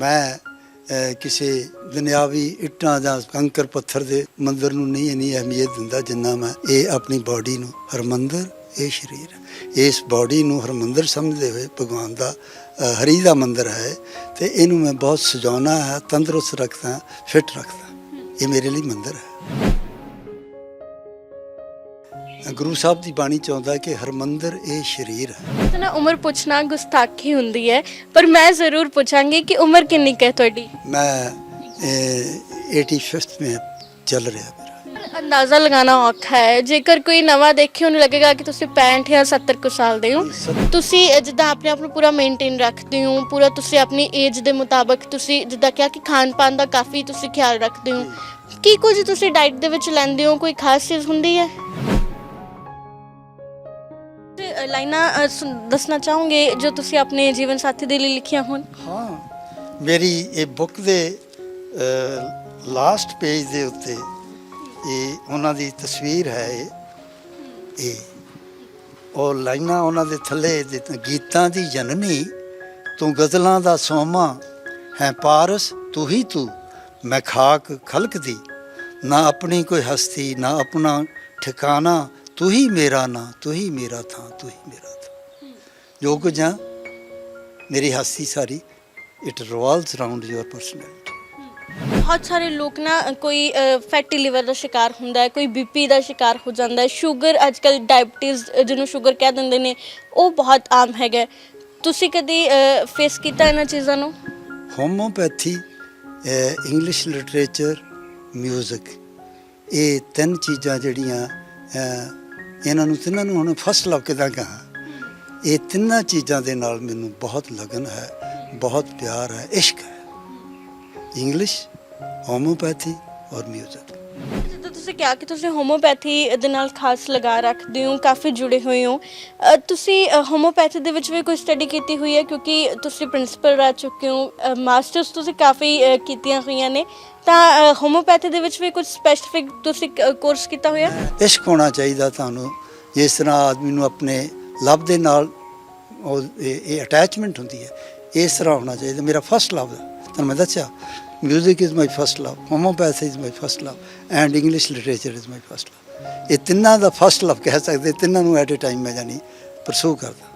ਮੈਂ ਕਿਸੇ ਦੁਨਿਆਵੀ ਇੱਟਾਂ ਜਾਂ ਕੰਕਰ ਪੱਥਰ ਦੇ ਮੰਦਰ ਨੂੰ ਨਹੀਂ ਇੰਨੀ ਅਹਿਮੀਅਤ ਦਿੰਦਾ ਜਿੰਨਾ ਮੈਂ ਇਹ ਆਪਣੀ ਬਾਡੀ ਨੂੰ ਹਰਮੰਦਰ, ਇਹ ਸਰੀਰ। ਇਸ ਬਾਡੀ ਨੂੰ ਹਰਮੰਦਰ ਸਮਝਦੇ ਹੋਏ ਭਗਵਾਨ ਦਾ ਹਰੀ ਦਾ ਮੰਦਰ ਹੈ ਤੇ ਇਹਨੂੰ ਮੈਂ ਬਹੁਤ ਸਜਾਉਣਾ ਹੈ, ਤੰਦਰੁਸਤ ਰੱਖਦਾ ਫਿਟ ਰੱਖਦਾ। ਇਹ ਮੇਰੇ ਲਈ ਮੰਦਰ ਹੈ। ਗੁਰੂ ਸਾਹਿਬ ਦੀ ਬਾਣੀ ਚਾਹੁੰਦਾ ਕਿ ਹਰਮੰਦਰ ਇਹ ਸਰੀਰ ਹੈ। ਤਾਂ ਨਾ ਉਮਰ ਪੁੱਛਣਾ ਗੁਸਤਾਖੀ ਹੁੰਦੀ ਹੈ ਪਰ ਮੈਂ ਜ਼ਰੂਰ ਪੁੱਛਾਂਗੀ ਕਿ ਉਮਰ ਕਿੰਨੀ ਕੁ ਹੈ ਤੁਹਾਡੀ? ਮੈਂ ਅਹ, 85th में ਚੱਲ ਰਿਹਾ ਮੇਰਾ ਅੰਦਾਜ਼ਾ ਲਗਾਉਣਾ ਔਖਾ ਹੈ। ਜੇਕਰ ਕੋਈ ਨਵਾਂ ਦੇਖੇ ਉਹਨੂੰ ਲੱਗੇਗਾ ਕਿ ਤੁਸੀਂ 65 ਜਾਂ 70 ਕੁ ਸਾਲ ਦੇ ਹੋ। ਤੁਸੀਂ ਅ, ਜਿੱਦਾਂ ਆਪਣੇ ਆਪ ਨੂੰ ਪੂਰਾ ਮੇਨਟੇਨ ਰੱਖਦੇ ਹੋ ਪੂਰਾ ਤੁਸੀਂ ਆਪਣੀ ਏਜ ਦੇ ਮੁਤਾਬਕ ਤੁਸੀਂ ਜਿੱਦਾਂ ਕਿਹਾ ਕਿ ਖਾਣ ਪਾਣ ਦਾ ਕਾਫੀ ਤੁਸੀਂ ਖਿਆਲ ਰੱਖਦੇ ਹੋ। ਕੀ ਕੁਝ ਤੁਸੀਂ ਡਾਈਟ ਦੇ ਵਿੱਚ ਲੈਂਦੇ ਹੋ? ਕੋਈ ਖਾਸ ਚੀਜ਼ ਹੁੰਦੀ ਹੈ? ਅ, ਲਾਈਨਾਂ ਅ, ਸੁਣ- ਦੱਸਣਾ ਚਾਹੋਗੇ ਜੋ ਤੁਸੀਂ ਆਪਣੇ ਜੀਵਨ ਸਾਥੀ ਦੇ ਲਈ ਲਿਖੀਆਂ ਹੋਣ? ਹਾਂ ਮੇਰੀ ਇਹ ਬੁੱਕ ਦੇ ਲਾਸਟ ਪੇਜ ਦੇ ਉੱਤੇ ਇਹ ਉਹਨਾਂ ਦੀ ਤਸਵੀਰ ਹੈ ਇਹ। ਇਹ ਉਹ ਲਾਈਨਾਂ ਉਹਨਾਂ ਦੇ ਥੱਲੇ ਦਿੱਤੀਆਂ, ਗੀਤਾਂ ਦੀ ਜਨਨੀ ਤੂੰ ਗਜ਼ਲਾਂ ਦਾ ਸੋਮਾ ਹੈ ਪਾਰਸ ਤੂੰ ਹੀ ਤੂੰ ਮੈਂ ਖਾਕ ਖਲਕ ਦੀ ਨਾ ਆਪਣੀ ਕੋਈ ਹਸਤੀ ਨਾ ਆਪਣਾ ਠਿਕਾਣਾ ਤੂੰ ਹੀ ਮੇਰਾ ਨਾਂ ਤੂੰ ਹੀ ਮੇਰਾ ਥਾਂ ਤੂੰ ਹੀ ਮੇਰਾ ਥਾਂ। ਜੋ ਕੁਝ ਹਾਂ ਮੇਰੀ ਹਸਤੀ ਸਾਰੀ it revolves around your personality ਬਹੁਤ ਸਾਰੇ ਲੋਕ ਨਾ ਕੋਈ ਫੈਟੀ ਲਿਵਰ ਦਾ ਸ਼ਿਕਾਰ ਹੁੰਦਾ ਹੈ ਕੋਈ ਬੀਪੀ ਦਾ ਸ਼ਿਕਾਰ ਹੋ ਜਾਂਦਾ ਹੈ। ਸ਼ੂਗਰ ਅੱਜਕੱਲ ਡਾਇਬੀਟੀਜ਼ ਜਿਹਨੂੰ ਸ਼ੂਗਰ ਕਹਿ ਦਿੰਦੇ ਨੇ ਉਹ ਬਹੁਤ ਆਮ ਹੈਗਾ। ਤੁਸੀਂ ਕਦੀ ਫੇਸ ਕੀਤਾ ਇਹਨਾਂ ਚੀਜ਼ਾਂ ਨੂੰ? ਹੋਮੋਪੈਥੀ ਇੰਗਲਿਸ਼ ਲਿਟਰੇਚਰ 뮤직 ਇਹ ਤਿੰਨ ਚੀਜ਼ਾਂ ਜਿਹੜੀਆਂ ਇਹਨਾਂ ਨੂੰ ਤਿੰਨਾਂ ਨੂੰ ਹੁਣ ਫਸਟ ਲਵ ਕਿਦਾਂ ਕਹਾਂ। ਇਹ ਤਿੰਨਾਂ ਚੀਜ਼ਾਂ ਦੇ ਨਾਲ ਮੈਨੂੰ ਬਹੁਤ ਲਗਨ ਹੈ ਬਹੁਤ ਪਿਆਰ ਹੈ ਇਸ਼ਕ ਹੈ। ਇੰਗਲਿਸ਼ ਹੋਮੋਪੈਥੀ ਔਰ 뮤직 ਜਿੱਦਾਂ ਤੁਸੀਂ ਕਿਹਾ ਕਿ ਤੁਸੀਂ ਹੋਮੋਪੈਥੀ ਦੇ ਨਾਲ ਖਾਸ ਲਗਾ ਰੱਖਦੇ ਹੋ ਕਾਫੀ ਜੁੜੇ ਹੋਏ ਹੋ। ਅ, ਤੁਸੀਂ ਹੋਮੋਪੈਥੀ ਦੇ ਵਿੱਚ ਵੀ ਕੋਈ ਸਟੱਡੀ ਕੀਤੀ ਹੋਈ ਹੈ? ਕਿਉਂਕਿ ਤੁਸੀਂ ਪ੍ਰਿੰਸੀਪਲ ਰਹਿ ਚੁੱਕੇ ਹੋ। ਮਾਸਟਰਸ ਤੁਸੀਂ ਕਾਫੀ ਅ, ਕੀਤੀਆਂ ਹੋਈਆਂ ਨੇ। ਤਾਂ ਹੋਮੋਪੈਥੀ ਦੇ ਵਿੱਚ ਵੀ ਕੁਝ ਸਪੈਸੀਫਿਕ ਤੁਸੀਂ ਕੋਰਸ ਕੀਤਾ ਹੋਇਆ? ਇਸ਼ਕ ਹੋਣਾ ਚਾਹੀਦਾ ਤੁਹਾਨੂੰ, ਜਿਸ ਤਰ੍ਹਾਂ ਆਦਮੀ ਨੂੰ ਆਪਣੇ ਲਵ ਦੇ ਨਾਲ ਉਹ, ਇਹ ਅਟੈਚਮੈਂਟ ਹੁੰਦੀ ਹੈ, ਇਸ ਤਰ੍ਹਾਂ ਹੋਣਾ ਚਾਹੀਦਾ। ਮੇਰਾ ਫਸਟ ਲਵ ਹੈ। ਤੁਹਾਨੂੰ ਮੈਂ ਦੱਸਿਆ music is my first love homeopathy is my first love and English literature is my first love ਇਹ ਤਿੰਨਾਂ ਦਾ ਫਸਟ ਲਵ ਕਹਿ ਸਕਦੇ, ਤਿੰਨਾਂ ਨੂੰ ਐਟ ਅ ਟਾਈਮ ਮੈਂ ਜਾਨੀ ਪਰਸੂ ਕਰਦਾ।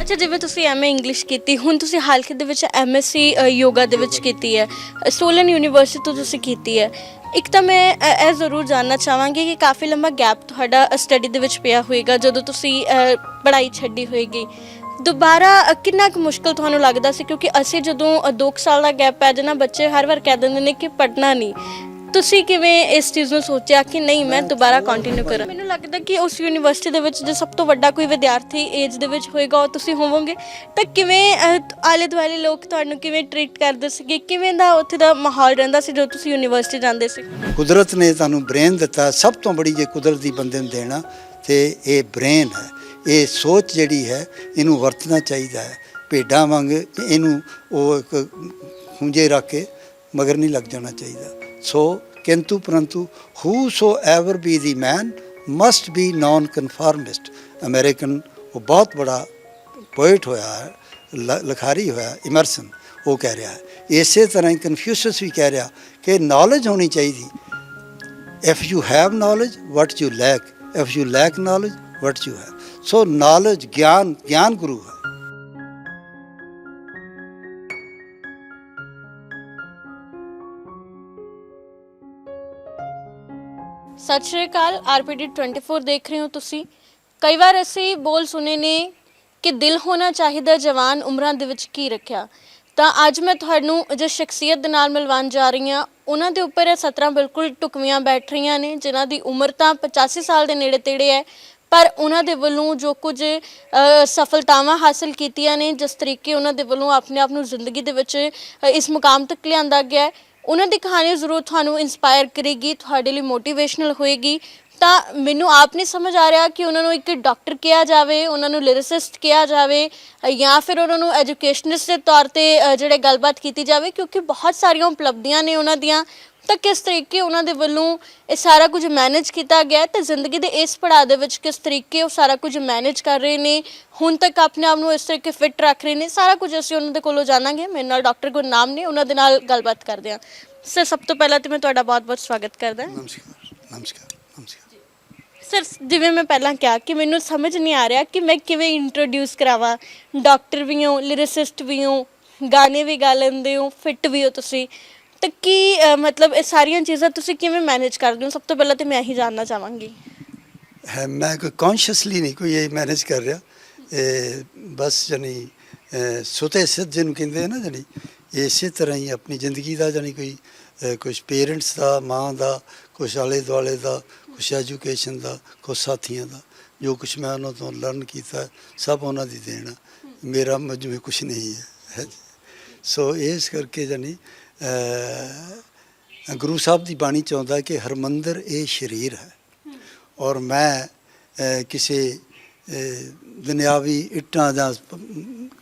ਅੱਛਾ, ਜਿਵੇਂ ਤੁਸੀਂ ਐਮਏ ਇੰਗਲਿਸ਼ ਕੀਤੀ, ਹੁਣ ਤੁਸੀਂ ਹਾਲ ਦੇ ਵਿੱਚ ਐਮਐਸਸੀ ਯੋਗਾ ਦੇ ਵਿੱਚ ਕੀਤੀ ਹੈ ਸੋਲਨ ਯੂਨੀਵਰਸਿਟੀ ਤੋਂ ਤੁਸੀਂ ਕੀਤੀ ਹੈ। ਇੱਕ ਤਾਂ ਮੈਂ ਇਹ ਜ਼ਰੂਰ ਜਾਨਣਾ ਚਾਹਾਂਗੀ ਕਿ ਕਾਫੀ ਲੰਬਾ ਗੈਪ ਤੁਹਾਡਾ ਸਟੱਡੀ ਦੇ ਵਿੱਚ ਪਿਆ ਹੋਏਗਾ, ਜਦੋਂ ਤੁਸੀਂ ਪੜ੍ਹਾਈ ਛੱਡੀ ਹੋਏਗੀ। ਦੁਬਾਰਾ ਕਿੰਨਾ ਕੁ ਮੁਸ਼ਕਲ ਤੁਹਾਨੂੰ ਲੱਗਦਾ ਸੀ? ਕਿਉਂਕਿ ਅਸੀਂ ਜਦੋਂ 2 ਸਾਲ ਦਾ ਗੈਪ ਪੈ ਜਾਣਾ, ਬੱਚੇ ਹਰ ਵਾਰ ਕਹਿ ਦਿੰਦੇ ਨੇ ਕਿ ਪੜ੍ਹਨਾ ਨਹੀਂ। ਤੁਸੀਂ ਕਿਵੇਂ ਇਸ ਚੀਜ਼ ਨੂੰ ਸੋਚਿਆ ਕਿ ਨਹੀਂ ਮੈਂ ਦੁਬਾਰਾ ਕੰਟੀਨਿਊ ਕਰਾਂ? ਮੈਨੂੰ ਲੱਗਦਾ ਕਿ ਉਸ ਯੂਨੀਵਰਸਿਟੀ ਦੇ ਵਿੱਚ ਜੇ ਸਭ ਤੋਂ ਵੱਡਾ ਕੋਈ ਵਿਦਿਆਰਥੀ ਏਜ ਦੇ ਵਿੱਚ ਹੋਏਗਾ ਉਹ ਤੁਸੀਂ ਹੋਵੋਗੇ। ਤਾਂ ਕਿਵੇਂ ਅਹ, ਆਲੇ ਦੁਆਲੇ ਲੋਕ ਤੁਹਾਨੂੰ ਕਿਵੇਂ ਟ੍ਰੀਟ ਕਰਦੇ ਸੀਗੇ? ਕਿਵੇਂ ਦਾ ਉੱਥੇ ਦਾ ਮਾਹੌਲ ਰਹਿੰਦਾ ਸੀ ਜਦੋਂ ਤੁਸੀਂ ਯੂਨੀਵਰਸਿਟੀ ਜਾਂਦੇ ਸੀ? ਕੁਦਰਤ ਨੇ ਤੁਹਾਨੂੰ ਬ੍ਰੇਨ ਦਿੱਤਾ ਸਭ ਤੋਂ ਬੜੀ ਜੇ ਕੁਦਰਤ ਦੀ ਬੰਦੇ ਨੂੰ ਦੇਣਾ ਤੇ ਇਹ ਬ੍ਰੇਨ ਹੈ। ਇਹ ਸੋਚ ਜਿਹੜੀ ਹੈ ਇਹਨੂੰ ਵਰਤਣਾ ਚਾਹੀਦਾ ਹੈ। ਭੇਡਾਂ ਵਾਂਗ ਇਹਨੂੰ ਉਹ ਇੱਕ ਖੁੰਝੇ ਰੱਖ ਕੇ ਮਗਰ ਨਹੀਂ ਲੱਗ ਜਾਣਾ ਚਾਹੀਦਾ। ਸੋ ਕਿੰਤੂ ਪਰੰਤੂ whosoever be the man must be nonconformist American ਉਹ ਬਹੁਤ ਬੜਾ ਪੋਇਟ ਹੋਇਆ ਹੈ ਲ- ਲਿਖਾਰੀ ਹੋਇਆ ਇਮਰਸਨ ਉਹ ਕਹਿ ਰਿਹਾ ਹੈ ਇਸੇ ਤਰ੍ਹਾਂ ਹੀ ਕਨਫਿਊਸ਼ਸ ਵੀ ਕਹਿ ਰਿਹਾ ਕਿ ਨੌਲੇਜ ਹੋਣੀ ਚਾਹੀਦੀ if you have knowledge, what you lack? If you lack knowledge, what you have? So, knowledge ਸਤਿ ਸ਼੍ਰੀ ਅਕਾਲ ਆਰਪੀਡੀ 24 ਦੇਖ ਰਹੇ ਹੋ ਤੁਸੀਂ। ਕਈ ਵਾਰ ਅਸੀਂ ਬੋਲ ਸੁਨੇ ਨੇ ਕਿ ਦਿਲ ਹੋਣਾ ਚਾਹੀਦਾ ਜਵਾਨ ਉਮਰਾਂ ਦੇ ਵਿੱਚ ਕੀ ਰੱਖਿਆ। ਤਾਂ ਅੱਜ ਮੈਂ ਤੁਹਾਨੂੰ ਜੇ ਸ਼ਖਸੀਅਤ ਦੇ ਨਾਲ ਮਿਲਵਾਉਣ ਜਾ ਰਹੀ ਹਾਂ, ਉਹਨਾਂ ਦੇ ਉੱਪਰ ਇਹ ਸਤਰਾਂ ਬਿਲਕੁਲ ਟੁਕਵੀਆਂ ਬੈਠ ਰਹੀਆਂ ਨੇ, ਜਿਨ੍ਹਾਂ ਦੀ ਉਮਰ ਤਾਂ 85 ਸਾਲ ਦੇ ਨੇੜੇ ਤੇੜੇ ਹੈ, ਪਰ ਉਹਨਾਂ ਦੇ ਵੱਲੋਂ ਜੋ ਕੁਝ ਸਫਲਤਾਵਾਂ ਹਾਸਲ ਕੀਤੀਆਂ ਨੇ, ਜਿਸ ਤਰੀਕੇ ਉਹਨਾਂ ਦੇ ਵੱਲੋਂ ਆਪਣੇ ਆਪ ਨੂੰ ਜ਼ਿੰਦਗੀ ਦੇ ਵਿੱਚ ਇਸ ਮੁਕਾਮ ਤੱਕ ਲਿਆਂਦਾ ਗਿਆ ਹੈ ਉਹਨਾਂ ਦੀ ਕਹਾਣੀ ਜ਼ਰੂਰ ਤੁਹਾਨੂੰ ਇਨਸਪਾਇਰ ਕਰੇਗੀ ਤੁਹਾਡੇ ਲਈ ਮੋਟੀਵੇਸ਼ਨਲ ਹੋਏਗੀ। ਤਾਂ ਮੈਨੂੰ ਆਪ ਨਹੀਂ ਸਮਝ ਆ ਰਿਹਾ ਕਿ ਉਹਨਾਂ ਨੂੰ ਇੱਕ ਡਾਕਟਰ ਕਿਹਾ ਜਾਵੇ ਉਹਨਾਂ ਨੂੰ ਲਿਰਿਸਿਸਟ ਕਿਹਾ ਜਾਵੇ ਜਾਂ ਫਿਰ ਉਹਨਾਂ ਨੂੰ ਐਜੂਕੇਸ਼ਨਿਸਟ ਦੇ ਤੌਰ ਤੇ ਅ, ਜਿਹੜੇ ਗੱਲਬਾਤ ਕੀਤੀ ਜਾਵੇ ਕਿਉਂਕਿ ਬਹੁਤ ਸਾਰੀਆਂ ਉਪਲਬਧੀਆਂ ਨੇ ਉਹਨਾਂ ਦੀਆਂ। ਤਾਂ ਕਿਸ ਤਰੀਕੇ ਉਹਨਾਂ ਦੇ ਵੱਲੋਂ ਇਹ ਸਾਰਾ ਕੁਝ ਮੈਨੇਜ ਕੀਤਾ ਗਿਆ ਹੈ? ਤੇ ਜ਼ਿੰਦਗੀ ਦੇ ਇਸ ਪੜਾਅ ਦੇ ਵਿੱਚ ਕਿਸ ਤਰੀਕੇ ਉਹ ਸਾਰਾ ਕੁਝ ਮੈਨੇਜ ਕਰ ਰਹੇ ਨੇ? ਹੁਣ ਤੱਕ ਆਪਣੇ ਆਪ ਨੂੰ ਇਸ ਤਰੀਕੇ ਫਿੱਟ ਰੱਖ ਰਹੇ ਨੇ? ਸਾਰਾ ਕੁਝ ਅਸੀਂ ਉਹਨਾਂ ਦੇ ਕੋਲੋਂ ਜਾਣਾਂਗੇ। ਮੇਰੇ ਨਾਲ ਡਾਕਟਰ ਗੁਰਨਾਮ ਨੇ ਉਹਨਾਂ ਦੇ ਨਾਲ ਗੱਲਬਾਤ ਕਰਦੇ ਹਾਂ। ਸਰ ਸਭ ਤੋਂ ਪਹਿਲਾਂ ਤੇ ਮੈਂ ਤੁਹਾਡਾ ਬਹੁਤ-ਬਹੁਤ ਸਵਾਗਤ ਕਰਦਾ ਹਾਂ। ਨਮਸਕਾਰ ਨਮਸਕਾਰ ਨਮਸਕਾਰ। ਸਰ ਜਿਵੇਂ ਮੈਂ ਪਹਿਲਾਂ ਕਿਹਾ ਕਿ ਮੈਨੂੰ ਸਮਝ ਨਹੀਂ ਆ ਰਿਹਾ ਕਿ ਮੈਂ ਕਿਵੇਂ ਇੰਟਰੋਡਿਊਸ ਕਰਾਵਾਂ। ਡਾਕਟਰ ਵੀ ਹੋ ਲਿਰਿਸਿਸਟ ਵੀ ਹੋ ਗਾਣੇ ਵੀ ਗਾ ਲੈਂਦੇ ਹੋ ਫਿੱਟ ਵੀ ਹੋ ਤੁਸੀਂ। ਤਾਂ ਕੀ ਅ, ਮਤਲਬ ਇਹ ਸਾਰੀਆਂ ਚੀਜ਼ਾਂ ਤੁਸੀਂ ਕਿਵੇਂ ਮੈਨੇਜ ਕਰਦੇ ਹੋ ਸਭ ਤੋਂ ਪਹਿਲਾਂ ਤੇ ਮੈਂ ਇਹੀ ਜਾਣਨਾ ਚਾਹਾਂਗੀ ਹੈ ਮੈਂ ਕੋਈ ਕੌਨਸ਼ੀਅਸਲੀ ਨਹੀਂ ਕੋਈ ਇਹ ਮੈਨੇਜ ਕਰ ਰਿਹਾ ਇਹ ਬਸ ਜਾਨੀ ਅਹ, ਸੁਤੇ ਸਿੱਧ ਜਿਹਨੂੰ ਕਹਿੰਦੇ ਆ ਨਾ ਜਾਨੀ ਇਸੇ ਤਰ੍ਹਾਂ ਹੀ ਆਪਣੀ ਜ਼ਿੰਦਗੀ ਦਾ ਜਾਨੀ ਕੋਈ ਅਹ, ਕੁਝ ਪੇਰੈਂਟਸ ਦਾ ਮਾਂ ਦਾ ਕੁਝ ਆਲੇ ਦੁਆਲੇ ਦਾ ਕੁਝ ਐਜੂਕੇਸ਼ਨ ਦਾ ਕੁਝ ਸਾਥੀਆਂ ਦਾ ਜੋ ਕੁਝ ਮੈਂ ਉਹਨਾਂ ਤੋਂ ਲਰਨ ਕੀਤਾ ਸਭ ਉਹਨਾਂ ਦੀ ਦੇਣ ਆ। ਮੇਰਾ ਮਜਮੇ ਕੁਝ ਨਹੀਂ ਹੈ ਜੀ। ਸੋ ਇਸ ਕਰਕੇ ਜਾਨੀ ਗੁਰੂ ਸਾਹਿਬ ਦੀ ਬਾਣੀ ਚਾਹੁੰਦਾ ਕਿ ਹਰਮੰਦਰ ਇਹ ਸ਼ਰੀਰ ਹੈ। ਔਰ ਮੈਂ ਕਿਸੇ ਅਹ, ਦੁਨਿਆਵੀ ਇੱਟਾਂ ਜਾਂ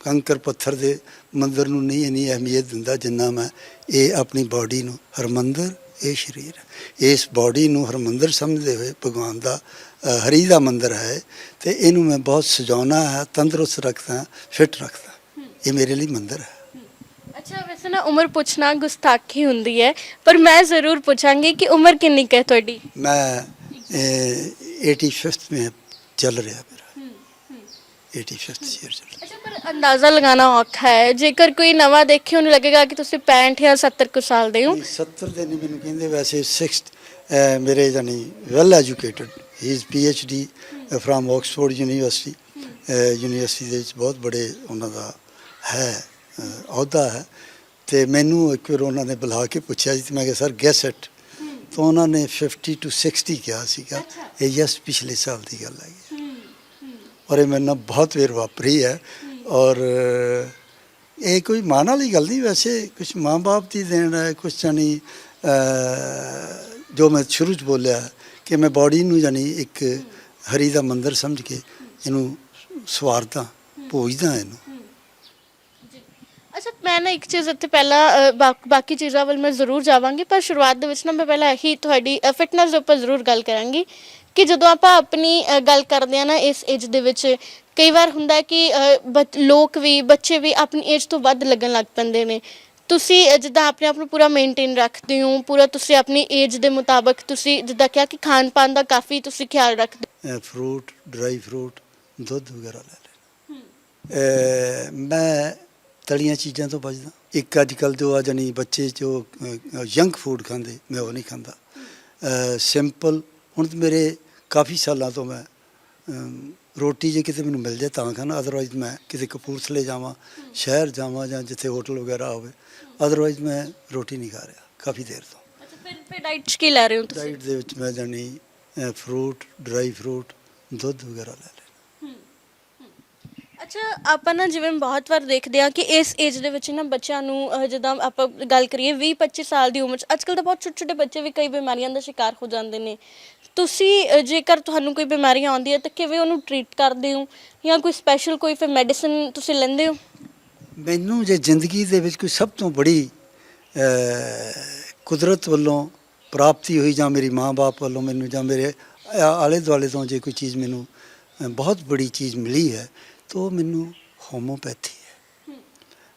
ਕੰਕਰ ਪੱਥਰ ਦੇ ਮੰਦਰ ਨੂੰ ਨਹੀਂ ਇੰਨੀ ਅਹਿਮੀਅਤ ਦਿੰਦਾ ਜਿੰਨਾ ਮੈਂ ਇਹ ਆਪਣੀ ਬਾਡੀ ਨੂੰ ਹਰਮੰਦਰ ਇਹ ਸ਼ਰੀਰ ਇਸ ਬਾਡੀ ਨੂੰ ਹਰਮੰਦਰ ਸਮਝਦੇ ਹੋਏ ਭਗਵਾਨ ਦਾ ਹਰੀ ਦਾ ਮੰਦਰ ਹੈ ਤੇ ਇਹਨੂੰ ਮੈਂ ਬਹੁਤ ਸਜਾਉਣਾ ਹੈ ਤੰਦਰੁਸਤ ਰੱਖਦਾ ਫਿਟ ਰੱਖਦਾ। ਇਹ ਮੇਰੇ ਲਈ ਮੰਦਰ ਹੈ। ਅੱਛਾ ਵੈਸੇ ਨਾ ਉਮਰ ਪੁੱਛਣਾ ਗੁਸਤਾਖੀ ਹੁੰਦੀ ਹੈ ਪਰ ਮੈਂ ਜ਼ਰੂਰ ਪੁੱਛਾਂਗੀ ਕਿ ਉਮਰ ਕਿੰਨੀ ਕੁ ਹੈ ਤੁਹਾਡੀ ਮੈਂ ਅਹ, 85th में चल रहा मेरा 85th ईयर चल रहा ਅੱਛਾ ਪਰ ਅੰਦਾਜ਼ਾ ਲਗਾਉਣਾ ਔਖਾ ਹੈ ਜੇਕਰ ਕੋਈ ਨਵਾਂ ਦੇਖੇ ਉਹਨੂੰ ਲੱਗੇਗਾ ਕਿ ਤੁਸੀਂ 65 ਜਾਂ 70 ਕੁ ਸਾਲ ਦੇ ਹੋ ਨਹੀਂ, 70 ਦੇ ਨਹੀਂ ਮੈਨੂੰ ਕਹਿੰਦੇ ਵੈਸੇ 6 ਮੇਰੇ ਜਾਨੀ well educated he is PhD from Oxford University University ਦੇ ਵਿੱਚ ਬਹੁਤ ਬੜੇ ਉਹਨਾਂ ਦਾ ਹੈ ਅਹ, ਅਹੁਦਾ ਹੈ। ਤੇ ਮੈਨੂੰ ਇੱਕ ਵਾਰ ਉਹਨਾਂ ਨੇ ਬੁਲਾ ਕੇ ਪੁੱਛਿਆ ਜੀ ਤੇ ਮੈਂ ਕਿਹਾ ਸਰ ਗੈਸ ਇਟ ਤਾਂ ਉਹਨਾਂ ਨੇ 50 ਟੂ 60 ਕਿਹਾ ਸੀਗਾ। ਇਹ ਯਸ ਪਿਛਲੇ ਸਾਲ ਦੀ ਗੱਲ ਹੈ। ਔਰ ਇਹ ਮੇਰੇ ਨਾਲ ਬਹੁਤ ਵੇਰ ਵਾਪਰੀ ਹੈ। ਔਰ ਇਹ ਕੋਈ ਮਾਣ ਵਾਲੀ ਗੱਲ ਨਹੀਂ ਵੈਸੇ। ਕੁਝ ਮਾਂ-ਬਾਪ ਦੀ ਦੇਣ ਹੈ ਕੁਝ ਜਾਨੀ ਜੋ ਮੈਂ ਸ਼ੁਰੂ ਚ ਬੋਲਿਆ ਕਿ ਮੈਂ ਬਾਡੀ ਨੂੰ ਜਾਨੀ ਇੱਕ ਹਰੀ ਦਾ ਮੰਦਰ ਸਮਝ ਕੇ ਇਹਨੂੰ ਸਵਾਰਦਾ ਪੂਜਦਾ ਇਹਨੂੰ। ਅੱਛਾ ਮੈਂ ਨਾ ਇੱਕ ਚੀਜ਼ ਇੱਥੇ ਪਹਿਲਾਂ ਅ, ਬਾ- ਬਾਕੀ ਚੀਜ਼ਾਂ ਵੱਲ ਮੈਂ ਜ਼ਰੂਰ ਜਾਵਾਂਗੀ ਪਰ ਸ਼ੁਰੂਆਤ ਦੇ ਵਿੱਚ ਨਾ ਮੈਂ ਪਹਿਲਾਂ ਇਹੀ ਤੁਹਾਡੀ ਫਿਟਨੈਸ ਦੇ ਉੱਪਰ ਜ਼ਰੂਰ ਗੱਲ ਕਰਾਂਗੀ ਕਿ ਜਦੋਂ ਆਪਾਂ ਆਪਣੀ ਅ, ਗੱਲ ਕਰਦੇ ਆ ਨਾ ਇਸ ਏਜ ਦੇ ਵਿੱਚ ਕਈ ਵਾਰ ਹੁੰਦਾ ਹੈ ਕਿ ਅ, ਬੱਚ- ਲੋਕ ਵੀ ਬੱਚੇ ਵੀ ਆਪਣੀ ਏਜ ਤੋਂ ਵੱਧ ਲੱਗਣ ਲੱਗ ਪੈਂਦੇ ਨੇ। ਤੁਸੀਂ ਅ, ਜਿੱਦਾਂ ਆਪਣੇ ਆਪ ਨੂੰ ਪੂਰਾ ਮੇਨਟੇਨ ਰੱਖਦੇ ਹੋ ਪੂਰਾ ਤੁਸੀਂ ਆਪਣੀ ਏਜ ਦੇ ਮੁਤਾਬਕ ਤੁਸੀਂ ਜਿੱਦਾਂ ਕਿਹਾ ਕਿ ਖਾਣ ਪਾਣ ਦਾ ਕਾਫੀ ਤੁਸੀਂ ਖਿਆਲ ਰੱਖਦੇ ਹੋ। ਫਰੂਟ ਡਰਾਈ ਫਰੂਟ ਦੁੱਧ ਵਗੈਰਾ ਲੈ ਲੈਣਾ ਮੈਂ ਤਲੀਆਂ ਚੀਜ਼ਾਂ ਤੋਂ ਬਚਦਾ। ਇੱਕ ਅੱਜ ਕੱਲ ਜੋ ਆ ਜਾਨੀ ਬੱਚੇ ਜੋ ਯੰਗ ਫੂਡ ਖਾਂਦੇ ਮੈਂ ਉਹ ਨਹੀਂ ਖਾਂਦਾ। ਸਿੰਪਲ ਹੁਣ ਤੇ ਮੇਰੇ ਕਾਫੀ ਸਾਲਾਂ ਤੋਂ ਮੈਂ ਰੋਟੀ ਜੇ ਕਿਤੇ ਮੈਨੂੰ ਮਿਲ ਜਾਏ ਤਾਂ ਖਾਣਾ ਅਦਰਵਾਈਜ਼ ਮੈਂ ਕਿਤੇ ਕਪੂਰਥਲੇ ਜਾਵਾਂ ਸ਼ਹਿਰ ਜਾਵਾਂ ਜਾਂ ਜਿੱਥੇ ਹੋਟਲ ਵਗੈਰਾ ਹੋਵੇ ਅਦਰਵਾਈਜ਼ ਮੈਂ ਰੋਟੀ ਨਹੀਂ ਖਾ ਰਿਹਾ ਕਾਫੀ ਦੇਰ ਤੋਂ। ਅੱਛਾ ਫਿਰ ਫਿਰ ਡਾਈਟ 'ਚ ਕੀ ਲੈ ਰਹੇ ਹੋ ਤੁਸੀਂ? ਡਾਈਟ ਦੇ ਵਿੱਚ ਮੈਂ ਜਾਨੀ ਫਰੂਟ ਡਰਾਈ ਫਰੂਟ ਦੁੱਧ ਵਗੈਰਾ ਲੈ ਲੈਣਾ ਅੱਛਾ ਆਪਾਂ ਨਾ ਜਿਵੇਂ ਬਹੁਤ ਵਾਰ ਦੇਖਦੇ ਆ ਕਿ ਇਸ ਏਜ ਦੇ ਵਿੱਚ ਨਾ ਬੱਚਿਆਂ ਨੂੰ ਅਹ, ਜਿੱਦਾਂ ਆਪਾਂ ਗੱਲ ਕਰੀਏ 20 25 ਸਾਲ ਦੀ ਉਮਰ 'ਚ ਅੱਜਕੱਲ ਤਾਂ ਬਹੁਤ ਛੋਟੇ ਛੋਟੇ ਬੱਚੇ ਵੀ ਕਈ ਬਿਮਾਰੀਆਂ ਦਾ ਸ਼ਿਕਾਰ ਹੋ ਜਾਂਦੇ ਨੇ। ਤੁਸੀਂ ਅਹ, ਜੇਕਰ ਤੁਹਾਨੂੰ ਕੋਈ ਬਿਮਾਰੀ ਆਉਂਦੀ ਹੈ ਤਾਂ ਕਿਵੇਂ ਉਹਨੂੰ ਟ੍ਰੀਟ ਕਰਦੇ ਹੋ? ਜਾਂ ਕੋਈ ਸਪੈਸ਼ਲ ਕੋਈ ਫਿਰ ਮੈਡੀਸਿਨ ਤੁਸੀਂ ਲੈਂਦੇ ਹੋ? ਮੈਨੂੰ ਜੇ ਜ਼ਿੰਦਗੀ ਦੇ ਵਿੱਚ ਕੋਈ ਸਭ ਤੋਂ ਬੜੀ ਅਹ, ਕੁਦਰਤ ਵੱਲੋਂ ਪ੍ਰਾਪਤੀ ਹੋਈ ਜਾਂ ਮੇਰੀ ਮਾਂ-ਬਾਪ ਵੱਲੋਂ ਮੈਨੂੰ ਜਾਂ ਮੇਰੇ ਆ- ਆਲੇ ਦੁਆਲੇ ਤੋਂ ਜੇ ਕੋਈ ਚੀਜ਼ ਮੈਨੂੰ ਅਹ, ਬਹੁਤ ਬੜੀ ਚੀਜ਼ ਮਿਲੀ ਹੈ ਤਾਂ ਉਹ ਮੈਨੂੰ ਹੋਮੋਪੈਥੀ ਹੈ।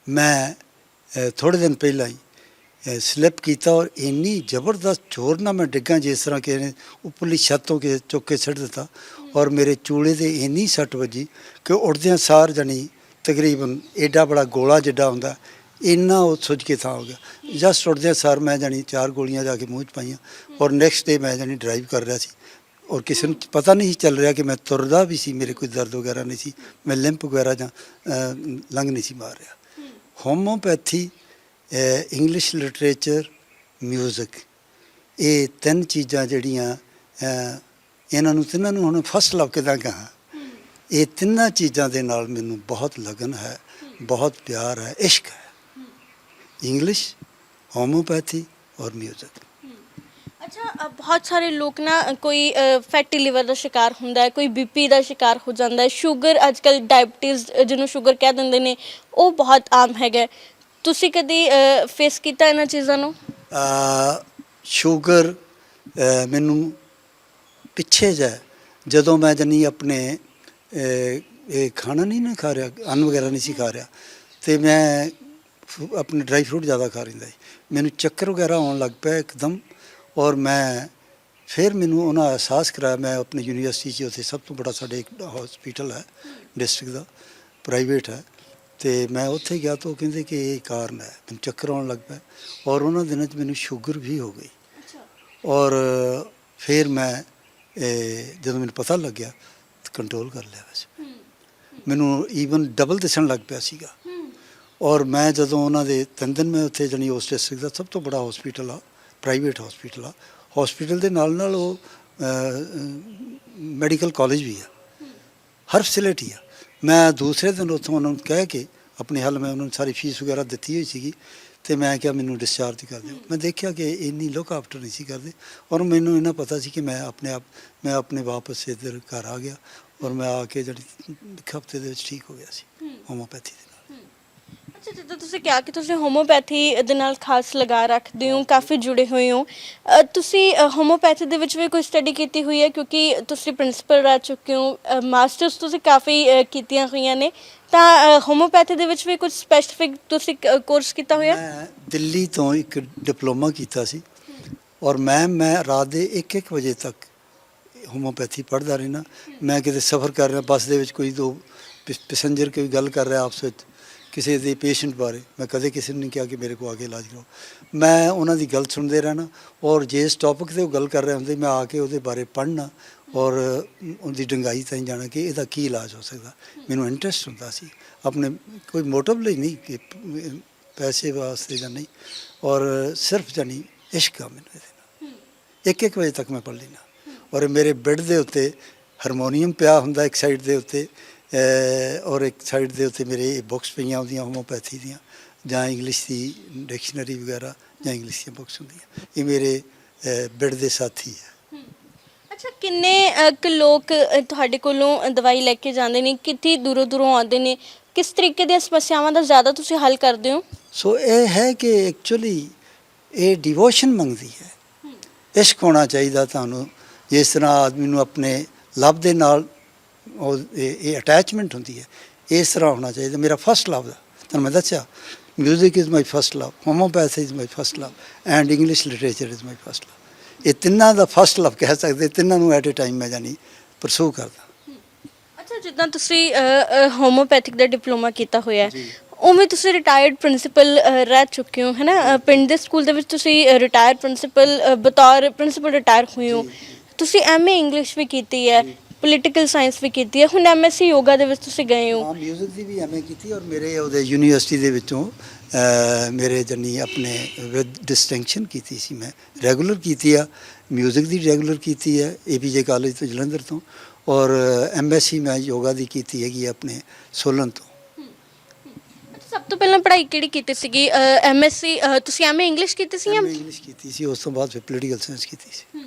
ਮੈਂ ਅਹ, ਥੋੜ੍ਹੇ ਦਿਨ ਪਹਿਲਾਂ ਹੀ ਸਲਿੱਪ ਕੀਤਾ ਔਰ ਇੰਨੀ ਜ਼ਬਰਦਸਤ ਜ਼ੋਰ ਨਾਲ ਮੈਂ ਡਿੱਗਾ ਜਿਸ ਤਰ੍ਹਾਂ ਕਿ ਇਹਨੇ ਉੱਪਰਲੀ ਛੱਤ ਤੋਂ ਕਿਸੇ ਚੁੱਕ ਕੇ ਸਿੱਟ ਦਿੱਤਾ ਔਰ ਮੇਰੇ ਚੂਲੇ ਦੇ ਇੰਨੀ ਸੱਟ ਵੱਜੀ ਕਿ ਉੱਡਦਿਆਂ ਸਾਰ ਜਾਣੀ ਤਕਰੀਬਨ ਏਡਾ ਬੜਾ ਗੋਲਾ ਜਿੱਡਾ ਹੁੰਦਾ ਇੰਨਾ ਉਹ ਸੁੱਜ ਕੇ ਥਾਂ ਹੋ ਗਿਆ। ਜਸਟ ਉੱਡਦਿਆਂ ਸਾਰ ਮੈਂ ਜਾਣੀ ਚਾਰ ਗੋਲੀਆਂ ਜਾ ਕੇ ਮੂੰਹ 'ਚ ਪਾਈਆਂ ਔਰ ਨੈਕਸਟ ਡੇ ਮੈਂ ਜਾਣੀ ਡਰਾਈਵ ਕਰ ਰਿਹਾ ਸੀ। ਔਰ ਕਿਸੇ ਨੂੰ ਪਤਾ ਨਹੀਂ ਚੱਲ ਰਿਹਾ ਕਿ ਮੈਂ ਤੁਰਦਾ ਵੀ ਸੀ ਮੇਰੇ ਕੋਈ ਦਰਦ ਵਗੈਰਾ ਨਹੀਂ ਸੀ ਮੈਂ ਲਿੰਪ ਵਗੈਰਾ ਜਾਂ ਅਹ, ਲੰਘ ਨਹੀਂ ਸੀ ਮਾਰ ਰਿਹਾ ਹੋਮੋਪੈਥੀ ਇੰਗਲਿਸ਼ ਲਿਟਰੇਚਰ ਮਿਊਜ਼ਿਕ ਇਹ ਤਿੰਨ ਚੀਜ਼ਾਂ ਜਿਹੜੀਆਂ ਇਹਨਾਂ ਨੂੰ ਤਿੰਨਾਂ ਨੂੰ ਹੁਣ ਫਸਟ ਲਵ ਕਿਦਾਂ ਕਹਾਂ? ਇਹ ਤਿੰਨਾਂ ਚੀਜ਼ਾਂ ਦੇ ਨਾਲ ਮੈਨੂੰ ਬਹੁਤ ਲਗਨ ਹੈ ਬਹੁਤ ਪਿਆਰ ਹੈ ਇਸ਼ਕ ਹੈ। ਇੰਗਲਿਸ਼ ਹੋਮੋਪੈਥੀ ਔਰ ਮਿਊਜ਼ਿਕ ਅੱਛਾ ਅ, ਬਹੁਤ ਸਾਰੇ ਲੋਕ ਨਾ ਅ, ਕੋਈ ਫੈਟੀ ਲਿਵਰ ਦਾ ਸ਼ਿਕਾਰ ਹੁੰਦਾ ਹੈ ਕੋਈ ਬੀਪੀ ਦਾ ਸ਼ਿਕਾਰ ਹੋ ਜਾਂਦਾ ਹੈ। ਸ਼ੂਗਰ ਅੱਜਕੱਲ ਡਾਇਬਟੀਜ਼ ਜਿਹਨੂੰ ਸ਼ੂਗਰ ਕਹਿ ਦਿੰਦੇ ਨੇ ਉਹ ਬਹੁਤ ਆਮ ਹੈਗਾ ਹੈ। ਤੁਸੀਂ ਕਦੀ ਫੇਸ ਕੀਤਾ ਇਹਨਾਂ ਚੀਜ਼ਾਂ ਨੂੰ? ਆ ਸ਼ੂਗਰ ਅ, ਮੈਨੂੰ ਪਿੱਛੇ ਜਾ ਜਦੋਂ ਮੈਂ ਜਨੀ ਆਪਣੇ ਅ, ਇਹ ਖਾਣਾ ਨਹੀਂ ਨਾ ਖਾ ਰਿਹਾ ਅੰਨ ਵਗੈਰਾ ਨਹੀਂ ਸੀ ਖਾ ਰਿਹਾ ਤੇ ਮੈਂ ਫ- ਆਪਣੇ ਡਰਾਈ ਫਰੂਟ ਜ਼ਿਆਦਾ ਖਾ ਲੈਂਦਾ ਸੀ। ਮੈਨੂੰ ਚੱਕਰ ਵਗੈਰਾ ਆਉਣ ਲੱਗ ਪਿਆ ਇੱਕਦਮ। ਔਰ ਮੈਂ ਫਿਰ ਮੈਨੂੰ ਉਹਨਾਂ ਅਹਿਸਾਸ ਕਰਾਇਆ ਮੈਂ ਆਪਣੀ ਯੂਨੀਵਰਸਿਟੀ 'ਚ ਉੱਥੇ ਸਭ ਤੋਂ ਬੜਾ ਸਾਡੇ ਇੱਕ ਹਸਪੀਟਲ ਹੈ ਡਿਸਟ੍ਰਿਕਟ ਦਾ ਪ੍ਰਾਈਵੇਟ ਹੈ। ਤੇ ਮੈਂ ਉੱਥੇ ਗਿਆ ਤਾਂ ਉਹ ਕਹਿੰਦੇ ਕਿ ਇਹ ਕਾਰਨ ਹੈ ਮੈਨੂੰ ਚੱਕਰ ਆਉਣ ਲੱਗ ਪਿਆ ਔਰ ਉਹਨਾਂ ਦਿਨਾਂ 'ਚ ਮੈਨੂੰ ਸ਼ੂਗਰ ਵੀ ਹੋ ਗਈ। ਔਰ ਫਿਰ ਮੈਂ ਜਦੋਂ ਮੈਨੂੰ ਪਤਾ ਲੱਗਿਆ ਕੰਟਰੋਲ ਕਰ ਲਿਆ ਵੈਸੇ। ਮੈਨੂੰ ਈਵਨ ਡਬਲ ਦਿਸਣ ਲੱਗ ਪਿਆ ਸੀਗਾ। ਔਰ ਮੈਂ ਜਦੋਂ ਉਹਨਾਂ ਦੇ ਤਿੰਨ ਦਿਨ ਮੈਂ ਉੱਥੇ ਜਣੀ ਉਸ ਡਿਸਟ੍ਰਿਕਟ ਦਾ ਸਭ ਤੋਂ ਬੜਾ ਹਸਪੀਟਲ ਆ ਪ੍ਰਾਈਵੇਟ ਹਸਪੀਟਲ ਆ। ਹਸਪੀਟਲ ਦੇ ਨਾਲ ਨਾਲ ਉਹ ਮੈਡੀਕਲ ਕਾਲਜ ਵੀ ਆ। ਹਰ ਫੈਸਿਲਿਟੀ ਆ। ਮੈਂ ਦੂਸਰੇ ਦਿਨ ਉੱਥੋਂ ਉਹਨਾਂ ਨੂੰ ਕਹਿ ਕੇ ਆਪਣੇ ਹੱਲ ਮੈਂ ਉਹਨਾਂ ਨੂੰ ਸਾਰੀ ਫੀਸ ਵਗੈਰਾ ਦਿੱਤੀ ਹੋਈ ਸੀਗੀ ਤੇ ਮੈਂ ਕਿਹਾ ਮੈਨੂੰ ਡਿਸਚਾਰਜ ਕਰ ਦਿਓ। ਮੈਂ ਦੇਖਿਆ ਕਿ ਇੰਨੀ ਲੁੱਕ ਆਫਟਰ ਨਹੀਂ ਸੀ ਕਰਦੇ ਔਰ ਮੈਨੂੰ ਇਹਨਾਂ ਪਤਾ ਸੀ ਕਿ ਮੈਂ ਆਪਣੇ ਆਪ ਮੈਂ ਆਪਣੇ ਵਾਪਸ ਇੱਧਰ ਘਰ ਆ ਗਿਆ ਔਰ ਮੈਂ ਆ ਕੇ ਜਿਹੜੀ ਇੱਕ ਹਫ਼ਤੇ ਦੇ ਵਿੱਚ ਠੀਕ ਹੋ ਗਿਆ ਸੀ। ਹੋਮੋਪੈਥੀ ਅੱਛਾ ਜਿੱਦਾਂ ਤੁਸੀਂ ਕਿਹਾ ਕਿ ਤੁਸੀਂ ਹੋਮੋਪੈਥੀ ਦੇ ਨਾਲ ਖਾਸ ਲਗਾ ਰੱਖਦੇ ਹੋ ਕਾਫੀ ਜੁੜੇ ਹੋਏ ਹੋ। ਅ, ਤੁਸੀਂ ਅ, ਹੋਮੋਪੈਥੀ ਦੇ ਵਿੱਚ ਵੀ ਕੋਈ ਸਟੱਡੀ ਕੀਤੀ ਹੋਈ ਹੈ? ਕਿਉਂਕਿ ਤੁਸੀਂ ਪ੍ਰਿੰਸੀਪਲ ਰਹਿ ਚੁੱਕੇ ਹੋ ਮਾਸਟਰਸ ਤੁਸੀਂ ਕਾਫੀ ਅ, ਕੀਤੀਆਂ ਹੋਈਆਂ ਨੇ। ਤਾਂ ਅ, ਹੋਮੋਪੈਥੀ ਦੇ ਵਿੱਚ ਵੀ ਕੁਝ ਸਪੈਸੀਫਿਕ ਤੁਸੀਂ ਕੋਰਸ ਕੀਤਾ ਹੋਇਆ? ਮੈਂ ਦਿੱਲੀ ਤੋਂ ਇੱਕ ਡਿਪਲੋਮਾ ਕੀਤਾ ਸੀ। ਔਰ ਮੈਂ ਮੈਂ ਰਾਤ ਦੇ 1-1 ਵਜੇ ਤੱਕ ਹੋਮੋਪੈਥੀ ਪੜ੍ਹਦਾ ਰਹਿਣਾ ਮੈਂ ਕਿਤੇ ਸਫ਼ਰ ਕਰ ਰਿਹਾ ਬੱਸ ਦੇ ਵਿੱਚ ਕੋਈ ਦੋ ਪੈਸੇਂਜਰ ਕੋਈ ਗੱਲ ਕਰ ਰਿਹਾ ਆਪਸ ਵਿੱਚ। ਕਿਸੇ ਦੇ ਪੇਸ਼ੈਂਟ ਬਾਰੇ, ਮੈਂ ਕਦੇ ਕਿਸੇ ਨੂੰ ਨਹੀਂ ਕਿਹਾ ਕਿ ਮੇਰੇ ਕੋ ਆ ਕੇ ਇਲਾਜ ਕਰੋ ਮੈਂ ਉਹਨਾਂ ਦੀ ਗੱਲ ਸੁਣਦੇ ਰਹਿਣਾ, ਔਰ ਜਿਸ ਟੌਪਿਕ ਤੇ ਉਹ ਗੱਲ ਕਰ ਰਹੇ ਹੁੰਦੇ, ਮੈਂ ਆ ਕੇ ਉਹਦੇ ਬਾਰੇ ਪੜ੍ਹਨਾ, ਔਰ ਉਹਦੀ ਡੰਗਾਈ ਤਾਈਂ ਜਾਣਾ ਕਿ ਇਹਦਾ ਕੀ ਇਲਾਜ ਹੋ ਸਕਦਾ। ਮੈਨੂੰ ਇੰਟਰਸਟ ਹੁੰਦਾ ਸੀ। ਆਪਣੇ ਕੋਈ ਮੋਟਿਵ ਲਈ ਨਹੀਂ ਕਿ ਪੈਸੇ ਵਾਸਤੇ ਜਾਂ ਨਹੀਂ, ਔਰ ਸਿਰਫ ਜਾਨੀ ਇਸ਼ਕ ਆ ਮੈਨੂੰ ਇਹਦੇ ਨਾਲ। ਇੱਕ ਇੱਕ ਵਜੇ ਤੱਕ ਮੈਂ ਪੜ੍ਹ ਲੈਣਾ ਔਰ ਮੇਰੇ ਬੈੱਡ ਦੇ ਉੱਤੇ ਹਾਰਮੋਨੀਅਮ ਪਿਆ ਹੁੰਦਾ ਇੱਕ ਸਾਈਡ ਦੇ ਉੱਤੇ ਔਰ ਇੱਕ ਸਾਈਡ ਦੇ ਉੱਤੇ ਮੇਰੇ ਬੁੱਕਸ ਪਈਆਂ ਹੁੰਦੀਆਂ ਹੋਮੋਪੈਥੀ ਦੀਆਂ ਜਾਂ ਇੰਗਲਿਸ਼ ਦੀ ਡਿਕਸ਼ਨਰੀ ਵਗੈਰਾ ਜਾਂ ਇੰਗਲਿਸ਼ ਦੀਆਂ ਬੁੱਕਸ ਹੁੰਦੀਆਂ। ਇਹ ਮੇਰੇ ਬੈੱਡ ਦੇ ਸਾਥੀ ਹੈ। ਅੱਛਾ ਕਿੰਨੇ ਕੁ ਲੋਕ ਤੁਹਾਡੇ ਕੋਲੋਂ ਦਵਾਈ ਲੈ ਕੇ ਜਾਂਦੇ ਨੇ? ਕਿੱਥੇ ਦੂਰੋਂ ਦੂਰੋਂ ਆਉਂਦੇ ਨੇ? ਕਿਸ ਤਰੀਕੇ ਦੀਆਂ ਸਮੱਸਿਆਵਾਂ ਦਾ ਜ਼ਿਆਦਾ ਤੁਸੀਂ ਹੱਲ ਕਰਦੇ ਹੋ? ਸੋ ਇਹ ਹੈ ਕਿ ਐਕਚੁਅਲੀ ਇਹ ਡਿਵੋਸ਼ਨ ਮੰਗਦੀ ਹੈ। ਇਸ਼ਕ ਹੋਣਾ ਚਾਹੀਦਾ ਤੁਹਾਨੂੰ ਜਿਸ ਤਰ੍ਹਾਂ ਆਦਮੀ ਨੂੰ ਆਪਣੇ ਲਵ ਦੇ ਨਾਲ ਉਹ ਇਹ ਅਟੈਚਮੈਂਟ ਹੁੰਦੀ ਹੈ। ਇਸ ਤਰ੍ਹਾਂ ਹੋਣਾ ਚਾਹੀਦਾ। ਮੇਰਾ ਫਸਟ ਲਵ ਦਾ ਤੁਹਾਨੂੰ ਮੈਂ ਦੱਸਿਆ music is my first love homeopathy is my first love and English literature is my first love ਇਹ ਤਿੰਨਾਂ ਦਾ ਫਸਟ ਲਵ ਕਹਿ ਸਕਦੇ ਤਿੰਨਾਂ ਨੂੰ ਐਟ ਅ ਟਾਈਮ ਮੈਂ ਜਾਨੀ ਪਰਸੂ ਕਰਦਾ। ਅੱਛਾ ਜਿੱਦਾਂ ਤੁਸੀਂ ਹੋਮੋਪੈਥਿਕ ਦਾ ਡਿਪਲੋਮਾ ਕੀਤਾ ਹੋਇਆ ਹੈ। ਉਵੇਂ ਤੁਸੀਂ ਰਿਟਾਇਰਡ ਪ੍ਰਿੰਸੀਪਲ ਰਹਿ ਚੁੱਕੇ ਹੋ ਹੈਨਾ? ਪਿੰਡ ਦੇ ਸਕੂਲ ਦੇ ਵਿੱਚ ਤੁਸੀਂ ਰਿਟਾਇਰਡ ਪ੍ਰਿੰਸੀਪਲ ਬਤੌਰ ਪ੍ਰਿੰਸੀਪਲ ਰਿਟਾਇਰ ਹੋਏ ਹੋ। ਤੁਸੀਂ ਐਮਏ ਇੰਗਲਿਸ਼ ਵੀ ਕੀਤੀ ਹੈ। ਪੋਲੀਟੀਕਲ ਸਾਇੰਸ ਵੀ ਕੀਤੀ ਹੈ। ਹੁਣ ਐਮਐਸਸੀ ਯੋਗਾ ਦੇ ਵਿੱਚ ਤੁਸੀਂ ਗਏ ਹੋ। ਹਾਂ ਮਿਊਜ਼ਿਕ ਦੀ ਵੀ ਐਮਏ ਕੀਤੀ ਔਰ ਮੇਰੇ ਉਹਦੇ ਯੂਨੀਵਰਸਿਟੀ ਦੇ ਵਿੱਚੋਂ ਮੇਰੇ ਜਨੀ ਆਪਣੇ ਵਿਦ ਡਿਸਟਿੰਕਸ਼ਨ ਕੀਤੀ ਸੀ ਮੈਂ। ਰੈਗੂਲਰ ਕੀਤੀ ਆ। ਮਿਊਜ਼ਿਕ ਦੀ ਰੈਗੂਲਰ ਕੀਤੀ ਹੈ ਏਪੀਜੇ ਕਾਲਜ ਤੋਂ ਜਲੰਧਰ ਤੋਂ। ਔਰ ਐਮਐਸਸੀ ਮੈਂ ਯੋਗਾ ਦੀ ਕੀਤੀ ਹੈਗੀ ਆਪਣੇ ਸੋਲਨ ਤੋਂ। ਸਭ ਤੋਂ ਪਹਿਲਾਂ ਪੜ੍ਹਾਈ ਕਿਹੜੀ ਕੀਤੀ ਸੀਗੀ? ਐਮਐਸਸੀ ਤੁਸੀਂ ਐਮਏ ਇੰਗਲਿਸ਼ ਕੀਤੀ ਸੀ ਜਾਂ ਇੰਗਲਿਸ਼ ਕੀਤੀ ਸੀ ਉਸ ਤੋਂ ਬਾਅਦ ਫਿਰ ਪੋਲੀਟੀਕਲ ਸਾਇੰਸ ਕੀਤੀ ਸੀ।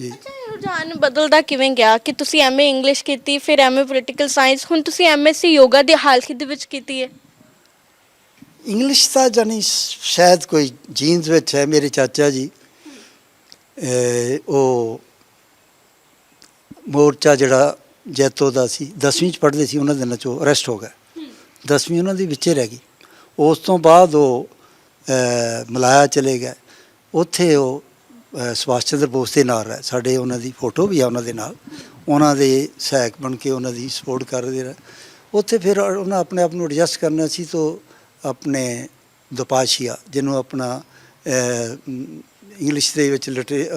ਜੀ। ਰੁਝਾਨ ਬਦਲਦਾ ਕਿਵੇਂ ਗਿਆ? ਕਿ ਤੁਸੀਂ ਐਮਏ ਇੰਗਲਿਸ਼ ਕੀਤੀ ਫਿਰ ਐਮਏ ਪੋਲੀਟੀਕਲ ਸਾਇੰਸ ਹੁਣ ਤੁਸੀਂ ਐਮਐਸਸੀ ਯੋਗਾ ਦੇ ਹਾਲ ਹੀ ਦੇ ਵਿੱਚ ਕੀਤੀ ਹੈ? ਇੰਗਲਿਸ਼ ਤਾਂ ਜਾਨੀ ਸ਼ਾਇਦ ਕੋਈ ਜੀਨਸ ਵਿੱਚ ਹੈ ਮੇਰੇ ਚਾਚਾ ਜੀ। ਉਹ ਮੋਰਚਾ ਜਿਹੜਾ ਜੈਤੋ ਦਾ ਸੀ 10ਵੀਂ ਚ ਪੜ੍ਹਦੇ ਸੀ ਉਹਨਾਂ ਦਿਨਾਂ ਚੋਂ ਅਰੈਸਟ ਹੋ ਗਏ 10ਵੀਂ ਉਹਨਾਂ ਦੀ ਵਿੱਚੇ ਰਹਿ ਗਈ। ਉਸ ਤੋਂ ਬਾਅਦ ਉਹ ਮਲਾਇਆ ਚਲੇ ਗਏ ਉੱਥੇ ਉਹ ਸੁਭਾਸ਼ ਚੰਦਰ ਬੋਸ ਦੇ ਨਾਲ ਹੈ ਸਾਡੇ ਉਹਨਾਂ ਦੀ ਫੋਟੋ ਵੀ ਆ ਉਹਨਾਂ ਦੇ ਨਾਲ। ਉਹਨਾਂ ਦੇ ਸਹਾਇਕ ਬਣ ਕੇ ਉਹਨਾਂ ਦੀ ਸਪੋਰਟ ਕਰਦੇ ਰਹੇ ਉੱਥੇ ਫਿਰ ਉਹਨਾਂ ਆਪਣੇ ਆਪ ਨੂੰ ਐਡਜਸਟ ਕਰਨਾ ਸੀ ਤੋਂ ਆਪਣੇ ਦੁਪਾਸ਼ੀਆ, ਜਿਹਨੂੰ ਆਪਣਾ ਇੰਗਲਿਸ਼ ਦੇ ਵਿੱਚ ਲਿਟਰੇ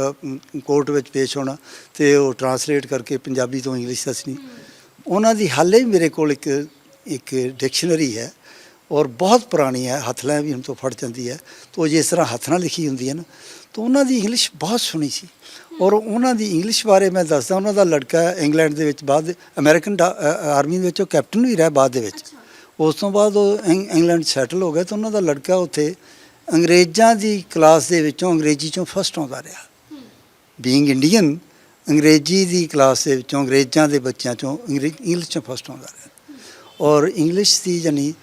ਕੋਰਟ ਵਿੱਚ ਪੇਸ਼ ਹੋਣਾ ਤੇ ਉਹ ਟਰਾਂਸਲੇਟ ਕਰਕੇ ਪੰਜਾਬੀ ਤੋਂ ਇੰਗਲਿਸ਼ ਦੱਸਣੀ। ਉਹਨਾਂ ਦੀ ਹਾਲੇ ਵੀ ਮੇਰੇ ਕੋਲ ਇੱਕ ਇੱਕ ਡਿਕਸ਼ਨਰੀ ਹੈ ਔਰ ਬਹੁਤ ਪੁਰਾਣੀ ਹੈ, ਹੱਥ ਲੈ ਵੀ ਹੁਣ ਤੋਂ ਫੜ ਜਾਂਦੀ ਹੈ। ਤੋ ਜਿਸ ਤਰ੍ਹਾਂ ਹੱਥ ਨਾਲ ਲਿਖੀ ਹੁੰਦੀ ਹੈ ਨਾ ਤਾਂ ਉਹਨਾਂ ਦੀ ਇੰਗਲਿਸ਼ ਬਹੁਤ ਸੋਹਣੀ ਸੀ। ਔਰ ਉਹਨਾਂ ਦੀ ਇੰਗਲਿਸ਼ ਬਾਰੇ ਮੈਂ ਦੱਸਦਾ ਉਹਨਾਂ ਦਾ ਲੜਕਾ ਇੰਗਲੈਂਡ ਦੇ ਵਿੱਚ ਬਾਅਦ ਅਮਰੀਕਨ ਆਰਮੀ ਦੇ ਵਿੱਚ ਉਹ ਕੈਪਟਨ ਵੀ ਰਿਹਾ ਬਾਅਦ ਦੇ ਵਿੱਚ। ਉਸ ਤੋਂ ਬਾਅਦ ਉਹ ਇੰਗ- ਇੰਗਲੈਂਡ ਸੈਟਲ ਹੋ ਗਿਆ ਤਾਂ ਉਹਨਾਂ ਦਾ ਲੜਕਾ ਉੱਥੇ ਅੰਗਰੇਜ਼ਾਂ ਦੀ ਕਲਾਸ ਦੇ ਵਿੱਚੋਂ ਅੰਗਰੇਜ਼ੀ ਚੋਂ ਫਸਟ ਆਉਂਦਾ ਰਿਹਾ। ਬੀਇੰਗ ਇੰਡੀਅਨ ਅੰਗਰੇਜ਼ੀ ਦੀ ਕਲਾਸ ਦੇ ਵਿੱਚੋਂ ਅੰਗਰੇਜ਼ਾਂ ਦੇ ਬੱਚਿਆਂ ਚੋਂ ਇੰਗਲਿਸ਼ ਚੋਂ ਫਸਟ ਆਉਂਦਾ ਰਿਹਾ। ਔਰ ਇੰਗਲਿਸ਼ ਦੀ ਜਾਨੀ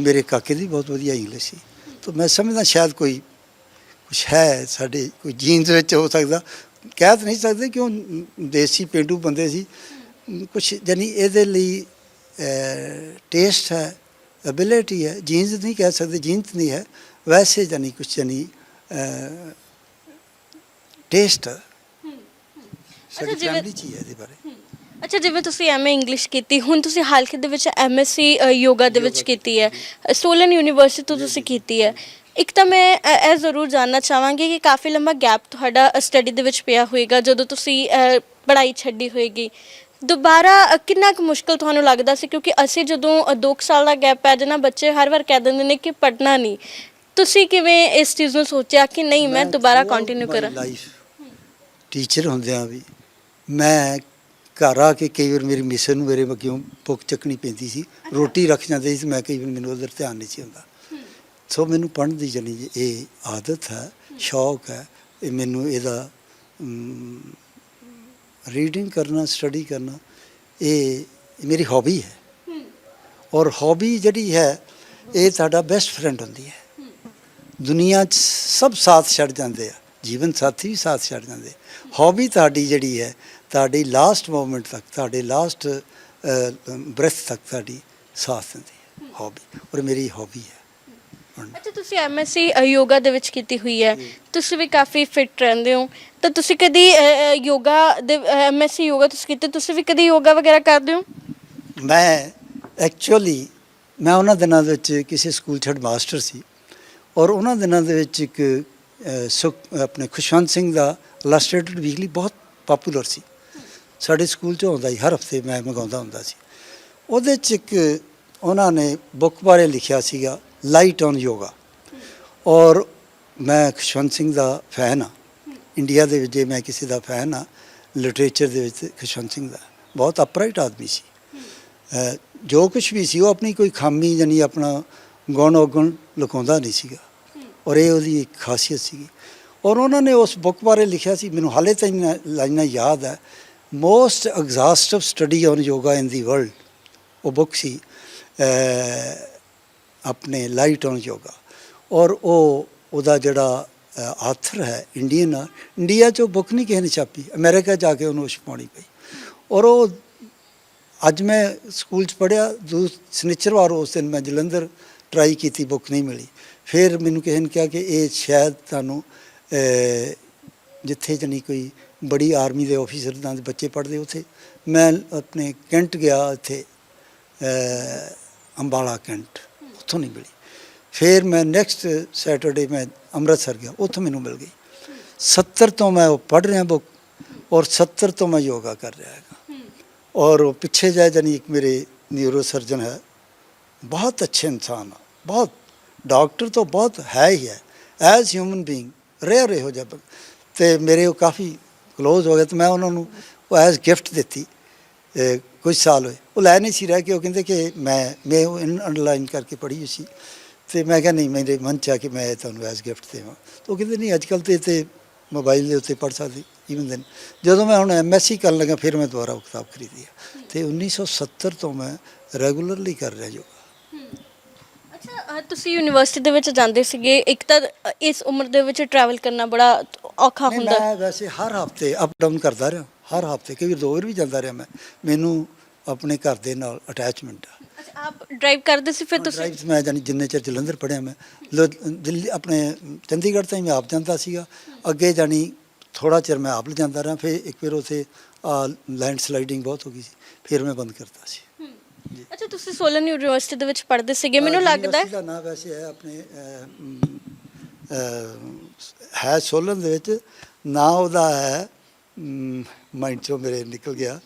ਮੇਰੇ ਕਾਕੇ ਦੀ ਬਹੁਤ ਵਧੀਆ ਇੰਗਲਿਸ਼ ਸੀ। ਤਾਂ ਮੈਂ ਸਮਝਦਾ ਸ਼ਾਇਦ ਕੋਈ ਕੁਛ ਹੈ ਸਾਡੇ ਕੋਈ ਜੀਨਸ ਵਿੱਚ ਹੋ ਸਕਦਾ। ਕਹਿ ਤਾਂ ਨਹੀਂ ਸਕਦੇ ਕਿਉਂ ਦੇਸੀ ਪਿੰਡੂ ਬੰਦੇ ਸੀ। ਕੁਛ ਜਾਨੀ ਇਹਦੇ ਲਈ ਟੇਸਟ ਹੈ ਐਬਿਲਿਟੀ ਹੈ ਜੀਨਸ ਨਹੀਂ ਕਹਿ ਸਕਦੇ ਜੀਨਸ ਨਹੀਂ ਹੈ। ਵੈਸੇ ਜਾਨੀ ਕੁਛ ਜਾਨੀ ਟੇਸਟ ਸਾਡੀ ਜਿਵੇਂ- ਫੈਮਿਲੀ ਚ ਹੀ ਹੈ ਇਹਦੇ ਬਾਰੇ। ਅੱਛਾ ਜਿਵੇਂ ਤੁਸੀਂ ਐਮਏ ਇੰਗਲਿਸ਼ ਕੀਤੀ ਹੁਣ ਤੁਸੀਂ ਹਾਲ ਹੀ ਦੇ ਵਿੱਚ ਐਮਐਸਸੀ ਯੋਗਾ ਦੇ ਵਿੱਚ ਕੀਤੀ ਹੈ। ਸੋਲਨ ਯੂਨੀਵਰਸਿਟੀ ਤੋਂ ਤੁਸੀਂ ਕੀਤੀ ਹੈ। ਇੱਕ ਤਾਂ ਮੈਂ ਅ, ਇਹ ਜ਼ਰੂਰ ਜਾਨਣਾ ਚਾਹਾਂਗੀ ਕਿ ਕਾਫੀ ਲੰਬਾ ਗੈਪ ਤੁਹਾਡਾ ਸਟੱਡੀ ਦੇ ਵਿੱਚ ਪਿਆ ਹੋਏਗਾ ਜਦੋਂ ਤੁਸੀਂ ਅ, ਪੜ੍ਹਾਈ ਛੱਡੀ ਹੋਏਗੀ। ਦੁਬਾਰਾ ਅ, ਕਿੰਨਾ ਕੁ ਮੁਸ਼ਕਲ ਤੁਹਾਨੂੰ ਲੱਗਦਾ ਸੀ? ਕਿਉਂਕਿ ਅਸੀਂ ਜਦੋਂ 2 ਸਾਲ ਦਾ ਗੈਪ ਪੈ ਜਾਣਾ ਬੱਚੇ ਹਰ ਵਾਰ ਕਹਿ ਦਿੰਦੇ ਨੇ ਕਿ ਪੜ੍ਹਨਾ ਨਹੀਂ। ਤੁਸੀਂ ਕਿਵੇਂ ਇਸ ਚੀਜ਼ ਨੂੰ ਸੋਚਿਆ ਕਿ ਨਹੀਂ ਮੈਂ ਦੁਬਾਰਾ ਕੰਟੀਨਿਊ ਕਰਾਂ? ਟੀਚਰ ਹੁੰਦਿਆਂ ਵੀ ਮੈਂ ਘਰ ਆ ਕੇ ਕਈ ਵਾਰ ਮੇਰੀ ਮਿਸ ਨੂੰ ਮੇਰੇ ਅੱਗਿਓਂ ਬੁੱਕ ਚੱਕਣੀ ਪੈਂਦੀ ਸੀ ਰੋਟੀ ਰੱਖ ਜਾਂਦੇ ਸੀ ਮੈਂ ਕਈ ਵਾਰ ਮੈਨੂੰ ਉਧਰ ਧਿਆਨ ਨਹੀਂ ਸੀ ਹੁੰਦਾ। ਸੋ ਮੈਨੂੰ ਪੜ੍ਹਨ ਦੀ ਜਣੀ ਇਹ ਆਦਤ ਹੈ ਸ਼ੌਕ ਹੈ ਇਹ ਮੈਨੂੰ ਇਹਦਾ ਰੀਡਿੰਗ ਕਰਨਾ ਸਟੱਡੀ ਕਰਨਾ ਇਹ ਮੇਰੀ ਹੌਬੀ ਹੈ। ਔਰ ਹੌਬੀ ਜਿਹੜੀ ਹੈ ਇਹ ਤੁਹਾਡਾ ਬੈਸਟ ਫਰੈਂਡ ਹੁੰਦੀ ਹੈ। ਦੁਨੀਆ 'ਚ ਸਭ ਸਾਥ ਛੱਡ ਜਾਂਦੇ ਆ ਜੀਵਨ ਸਾਥੀ ਵੀ ਸਾਥ ਛੱਡ ਜਾਂਦੇ। ਹੌਬੀ ਤੁਹਾਡੀ ਜਿਹੜੀ ਹੈ ਤੁਹਾਡੀ ਲਾਸਟ ਮੂਮੈਂਟ ਤੱਕ ਤੁਹਾਡੇ ਲਾਸਟ ਬ੍ਰੈਥ ਤੱਕ ਤੁਹਾਡੀ ਸਾਥ ਦਿੰਦੀ ਹੈ ਹੌਬੀ ਔਰ ਮੇਰੀ ਹੌਬੀ ਹੈ। ਅੱਛਾ ਤੁਸੀਂ ਐਮਐਸਸੀ ਯੋਗਾ ਦੇ ਵਿੱਚ ਕੀਤੀ ਹੋਈ ਹੈ। ਤੁਸੀਂ ਵੀ ਕਾਫੀ ਫਿਟ ਰਹਿੰਦੇ ਹੋ। ਤਾਂ ਤੁਸੀਂ ਕਦੀ ਅ, ਅ, ਯੋਗਾ ਦੇ ਐਮਐਸਸੀ ਯੋਗਾ ਤੁਸੀਂ ਕੀਤੀ ਤੁਸੀਂ ਵੀ ਕਦੀ ਯੋਗਾ ਵਗੈਰਾ ਕਰਦੇ ਹੋ? ਮੈਂ ਐਕਚੁਅਲੀ ਮੈਂ ਉਹਨਾਂ ਦਿਨਾਂ ਦੇ ਵਿੱਚ ਕਿਸੇ ਸਕੂਲ 'ਚ ਮਾਸਟਰ ਸੀ। ਔਰ ਉਹਨਾਂ ਦਿਨਾਂ ਦੇ ਵਿੱਚ ਇੱਕ ਸੁਖ ਆਪਣੇ ਖੁਸ਼ਵੰਤ ਸਿੰਘ ਦਾ ਇਲਸਟ੍ਰੇਟਡ ਵੀਕਲੀ ਬਹੁਤ ਪਪੂਲਰ ਸੀ। ਸਾਡੇ ਸਕੂਲ 'ਚ ਆਉਂਦਾ ਸੀ ਹਰ ਹਫ਼ਤੇ ਮੈਂ ਮੰਗਾਉਂਦਾ ਹੁੰਦਾ ਸੀ। ਉਹਦੇ 'ਚ ਇੱਕ ਉਹਨਾਂ ਨੇ ਬੁੱਕ ਬਾਰੇ ਲਿਖਿਆ ਸੀਗਾ। ਲਾਈਟ ਔਨ ਯੋਗਾ ਔਰ ਮੈਂ ਖੁਸ਼ਵੰਤ ਸਿੰਘ ਦਾ ਫੈਨ ਆ ਇੰਡੀਆ ਦੇ ਵਿੱਚ ਜੇ ਮੈਂ ਕਿਸੇ ਦਾ ਫੈਨ ਆ ਲਿਟਰੇਚਰ ਦੇ ਵਿੱਚ ਖੁਸ਼ਵੰਤ ਸਿੰਘ ਦਾ। ਬਹੁਤ ਅਪਰਾਈਟ ਆਦਮੀ ਸੀ। ਜੋ ਕੁਝ ਵੀ ਸੀ, ਉਹ ਆਪਣੀ ਕੋਈ ਖਾਮੀ ਜਾਨੀ ਆਪਣਾ ਗੁਣ ਔਗਣ ਲੁਕਾਉਂਦਾ ਨਹੀਂ ਸੀਗਾ। ਔਰ ਇਹ ਉਹਦੀ ਇੱਕ ਖਾਸੀਅਤ ਸੀਗੀ। ਔਰ ਉਹਨਾਂ ਨੇ ਉਸ ਬੁੱਕ ਬਾਰੇ ਲਿਖਿਆ ਸੀ, ਮੈਨੂੰ ਹਾਲੇ ਤੱਕ ਨਾ- ਲਾਈਨਾਂ ਯਾਦ ਹੈ। Most exhaustive study on yoga in the world ਉਹ ਬੁੱਕ ਸੀ। ਆਪਣੇ ਲਾਈਟ ਔਨ ਯੋਗਾ ਔਰ ਉਹ, ਉਹਦਾ ਜਿਹੜਾ ਆਥਰ ਹੈ ਇੰਡੀਅਨ ਆ ਇੰਡੀਆ 'ਚ ਉਹ ਬੁੱਕ ਨਹੀਂ ਕਿਸੇ ਨੇ ਛਾਪੀ। ਅਮਰੀਕਾ ਜਾ ਕੇ ਉਹਨੂੰ ਛਪਾਉਣੀ ਪਈ। ਔਰ ਉਹ, ਅੱਜ ਮੈਂ ਸਕੂਲ 'ਚ ਪੜਿਆ ਦੂ ਸਨਿਚਰਵਾਰ ਉਸ ਦਿਨ ਮੈਂ ਜਲੰਧਰ ਟਰਾਈ ਕੀਤੀ ਬੁੱਕ ਨਹੀਂ ਮਿਲੀ। ਫਿਰ ਮੈਨੂੰ ਕਿਸੇ ਨੇ ਕਿਹਾ ਕਿ ਇਹ ਸ਼ਾਇਦ ਤੁਹਾਨੂੰ ਜਿੱਥੇ ਜਣੀ ਕੋਈ ਬੜੀ ਆਰਮੀ ਦੇ ਆਫੀਸਰ ਦਾ ਬੱਚੇ ਪੜ੍ਹਦੇ ਉੱਥੇ। ਮੈਂ ਆਪਣੇ ਕੈਂਟ ਗਿਆ ਇੱਥੇ ਅੰਬਾਲਾ ਕੈਂਟ। ਉੱਥੋਂ ਨਹੀਂ ਮਿਲੀ। ਫਿਰ ਮੈਂ ਨੈਕਸਟ ਸੈਟਰਡੇ ਮੈਂ ਅੰਮ੍ਰਿਤਸਰ ਗਿਆ, ਉੱਥੋਂ ਮੈਨੂੰ ਮਿਲ ਗਈ। 70 ਤੋਂ ਮੈਂ ਉਹ ਪੜ੍ਹ ਰਿਹਾ ਬੁੱਕ ਔਰ 70 ਤੋਂ ਮੈਂ ਯੋਗਾ ਕਰ ਰਿਹਾ ਹੈਗਾ। ਔਰ ਉਹ ਪਿੱਛੇ ਜਾਏ ਜਾਨੀ ਇੱਕ ਮੇਰੇ ਨਿਊਰੋ ਸਰਜਨ ਹੈ, ਬਹੁਤ ਅੱਛੇ ਇਨਸਾਨ ਆ, ਬਹੁਤ ਡਾਕਟਰ ਤੋਂ ਬਹੁਤ ਹੈ ਹੀ ਹੈ। ਐਜ਼ ਹਿਊਮਨ ਬੀਇੰਗ ਰੇਅਰ ਇਹੋ ਜਿਹਾ ਬ- ਤੇ ਮੇਰੇ ਉਹ ਕਾਫੀ ক্লোਜ਼ ਹੋ ਗਏ ਤੇ ਮੈਂ ਉਹਨਾਂ ਨੂੰ ਉਹ ਐਜ਼ ਗਿਫਟ ਦਿੱਤੀ। ਕੁਝ ਸਾਲ ਹੋਏ। ਉਹ ਲੈ ਨਹੀਂ ਸੀ ਰਿਹਾ ਕਿ ਉਹ ਕਹਿੰਦੇ ਕਿ ਮੈਂ ਮੈਂ ਉਹ ਅੰਡਰਲਾਈਨ ਕਰਕੇ ਪੜ੍ਹੀ ਹੋਈ ਸੀ। ਤੇ ਮੈਂ ਕਿਹਾ ਨਹੀਂ ਮੇਰੇ ਮਨ ਚ ਆ ਕਿ ਮੈਂ ਤੁਹਾਨੂੰ ਐਜ਼ ਗਿਫਟ ਦੇਵਾਂ। ਤਾਂ ਉਹ ਕਹਿੰਦੇ ਨਹੀਂ ਅੱਜ ਕੱਲ੍ਹ ਤੇ ਤੇ ਮੋਬਾਈਲ ਦੇ ਉੱਤੇ ਪੜ੍ਹ ਸਕਦੀ ਈਵਨ ਦੈਨ ਜਦੋਂ ਮੈਂ ਹੁਣ ਐਮਐਸਸੀ ਕਰਨ ਲੱਗਾ ਫਿਰ ਮੈਂ ਦੁਬਾਰਾ ਉਹ ਕਿਤਾਬ ਖਰੀਦੀ ਆ। ਤੇ 1970 ਤੋਂ ਮੈਂ ਰੈਗੂਲਰਲੀ ਕਰ ਰਿਹਾ ਯੋਗਾ। ਅੱਛਾ ਤੁਸੀਂ ਯੂਨੀਵਰਸਿਟੀ ਦੇ ਵਿੱਚ ਜਾਂਦੇ ਸੀਗੇ। ਇੱਕ ਤਾਂ ਇਸ ਉਮਰ ਦੇ ਵਿੱਚ ਟਰੈਵਲ ਕਰਨਾ ਬੜਾ ਔਖਾ ਹੁੰਦਾ। ਮੈਂ ਵੈਸੇ ਹਰ ਹਫ਼ਤੇ ਅਪ ਡਾਊਨ ਕਰਦਾ ਰਿਹਾ। ਹਰ ਹਫ਼ਤੇ ਕਈ ਵਾਰ ਦੋ ਵਾਰ ਵੀ ਜਾਂਦਾ ਰਿਹਾ ਮੈਂ। ਮੈਨੂੰ ਆਪਣੇ ਘਰ ਦੇ ਨਾਲ ਅਟੈਚਮੈਂਟ ਆ। ਅੱਛਾ ਆਪ ਡਰਾਈਵ ਕਰਦੇ ਸੀ ਫਿਰ ਤੁਸੀਂ? ਡਰਾਈਵ ਮੈਂ ਜਾਨੀ ਜਿੰਨੇ ਚਿਰ ਜਲੰਧਰ ਪੜਿਆ ਮੈਂ ਲੁ- ਦਿੱਲੀ ਆਪਣੇ ਚੰਡੀਗੜ੍ਹ ਤਾਈਂ ਮੈਂ ਆਪ ਜਾਂਦਾ ਸੀਗਾ। ਅੱਗੇ ਜਾਨੀ ਥੋੜਾ ਚਿਰ ਮੈਂ ਆਪ ਲਿਜਾਂਦਾ ਰਿਹਾ ਫਿਰ ਇੱਕ ਵਾਰ ਉਥੇ ਲੈਂਡ ਸਲਾਈਡਿੰਗ ਬਹੁਤ ਹੋ ਗਈ ਸੀ ਫਿਰ ਮੈਂ ਬੰਦ ਕਰਤਾ ਸੀ। ਅੱਛਾ ਤੁਸੀਂ ਸੋਲਨ ਯੂਨੀਵਰਸਿਟੀ ਦੇ ਵਿੱਚ ਪੜ੍ਹਦੇ ਸੀਗੇ ਮੈਨੂੰ ਲੱਗਦਾ ਯੂਨੀਵਰਸਿਟੀ ਦਾ ਨਾਮ ਵੈਸੇ ਹੈ ਆਪਣੇ ਅਹ, ਮ, ਅਹ, ਹੈ ਸੋਲਨ ਦੇ ਵਿੱਚ। ਨਾਂ ਉਹਦਾ ਹੈ ਮਾਈਂਡ ਚੋਂ ਮੇਰੇ ਨਿਕਲ ਗਿਆ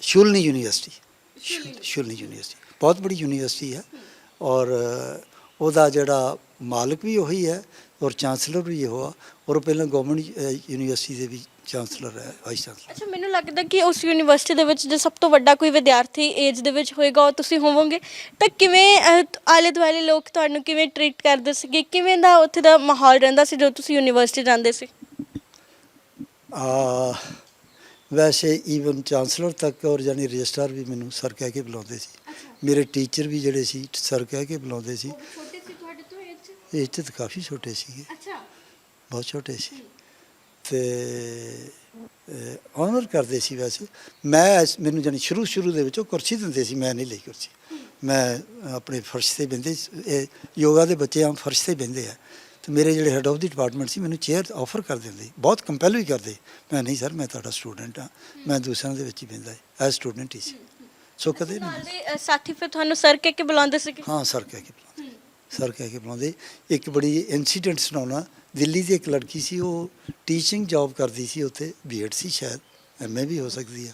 ਸ਼ੁਲਨੀ ਯੂਨੀਵਰਸਿਟੀ। ਸ਼ੁਲਨੀ। ਯੂਨੀਵਰਸਿਟੀ। ਬਹੁਤ ਬੜੀ ਯੂਨੀਵਰਸਿਟੀ ਹੈ ਔਰ ਉਹਦਾ ਜਿਹੜਾ ਮਾਲਕ ਵੀ ਉਹੀ ਹੈ ਔਰ ਚਾਂਸਲਰ ਵੀ ਉਹ ਆ। ਔਰ ਪਹਿਲਾਂ ਗਵਰਨਮੈਂਟ ਯੂਨੀਵਰਸਿਟੀ ਦੇ ਵੀ ਚਾਂਸਲਰ ਹੈ ਵਾਈਸ ਚਾਂਸਲਰ। ਅੱਛਾ ਮੈਨੂੰ ਲੱਗਦਾ ਕਿ ਉਸ ਯੂਨੀਵਰਸਿਟੀ ਦੇ ਵਿੱਚ ਜੇ ਸਭ ਤੋਂ ਵੱਡਾ ਕੋਈ ਵਿਦਿਆਰਥੀ ਏਜ ਦੇ ਵਿੱਚ ਹੋਏਗਾ ਉਹ ਤੁਸੀਂ ਹੋਵੋਗੇ ਤਾਂ ਕਿਵੇਂ ਆਲੇ ਦੁਆਲੇ ਲੋਕ ਤੁਹਾਨੂੰ ਕਿਵੇਂ ਟ੍ਰੀਟ ਕਰਦੇ ਸੀਗੇ? ਕਿਵੇਂ ਦਾ ਉੱਥੇ ਦਾ ਮਾਹੌਲ ਰਹਿੰਦਾ ਸੀ ਜਦੋਂ ਤੁਸੀਂ ਯੂਨੀਵਰਸਿਟੀ ਜਾਂਦੇ ਸੀ? ਆ ਵੈਸੇ ਈਵਨ ਚਾਂਸਲਰ ਤੱਕ ਔਰ ਯਾਨੀ ਰਜਿਸਟਰ ਵੀ ਮੈਨੂੰ ਸਰ ਕਹਿ ਕੇ ਬੁਲਾਉਂਦੇ ਸੀ। ਮੇਰੇ ਟੀਚਰ ਵੀ ਜਿਹੜੇ ਸੀ ਸਰ ਕਹਿ ਕੇ ਬੁਲਾਉਂਦੇ ਸੀ। ਛੋਟੇ ਸੀ ਤੁਹਾਡੇ ਤੋਂ ਏਜ ਕਾਫੀ ਛੋਟੇ ਸੀਗੇ। ਅੱਛਾ। ਬਹੁਤ ਛੋਟੇ ਸੀ। ਤੇ ਆਨਰ ਕਰਦੇ ਸੀ ਵੈਸੇ। ਮੈਂ ਮੈਨੂੰ ਜਾਨੀ ਸ਼ੁਰੂ ਸ਼ੁਰੂ ਦੇ ਵਿੱਚ ਉਹ ਕੁਰਸੀ ਦਿੰਦੇ ਸੀ ਮੈਂ ਨਹੀਂ ਲਈ ਕੁਰਸੀ। ਮੈਂ ਆਪਣੇ ਫਰਸ਼ ਤੇ। ਇਹ ਯੋਗਾ ਦੇ ਬੱਚੇ ਆਮ ਫਰਸ਼ ਤੇ ਬਹਿੰਦੇ ਆ। ਤੇ ਮੇਰੇ ਜਿਹੜੇ ਹੈਡ ਆਫ ਦੀ ਡਿਪਾਰਟਮੈਂਟ ਸੀ ਮੈਨੂੰ ਚੇਅਰ ਆਫਰ ਕਰ ਦਿੰਦੇ। ਬਹੁਤ ਕੰਪੈਲ ਵੀ ਕਰਦੇ। ਮੈਂ ਨਹੀਂ ਸਰ ਮੈਂ ਤੁਹਾਡਾ ਸਟੂਡੈਂਟ ਆ ਮੈਂ ਦੂਸਰਿਆਂ ਦੇ ਵਿੱਚ ਹੀ ਬਹਿੰਦਾ ਐਜ਼ ਸਟੂਡੈਂਟ ਹੀ ਸੀ। ਸੋ ਕਦੇ ਨਹੀਂ ਸਾਥੀ ਫਿਰ ਤੁਹਾਨੂੰ ਸਰ ਕਹਿ ਕੇ ਬੁਲਾਉਂਦੇ ਸੀ ਹਾਂ ਸਰ ਕਹਿ ਕੇ ਬੁਲਾਉਂਦੇ। ਸਰ ਕਹਿ ਕੇ ਬੁਲਾਉਂਦੇ। ਇੱਕ ਬੜੀ ਇਨਸੀਡੈਂਟ ਸੁਣਾਉਣਾ। ਦਿੱਲੀ ਦੀ ਇੱਕ ਲੜਕੀ ਸੀ ਉਹ ਟੀਚਿੰਗ ਜੌਬ ਕਰਦੀ ਸੀ ਉੱਥੇ ਬੀਐਡ ਸੀ ਸ਼ਾਇਦ। ਐਮਏ ਵੀ ਹੋ ਸਕਦੀ ਆ।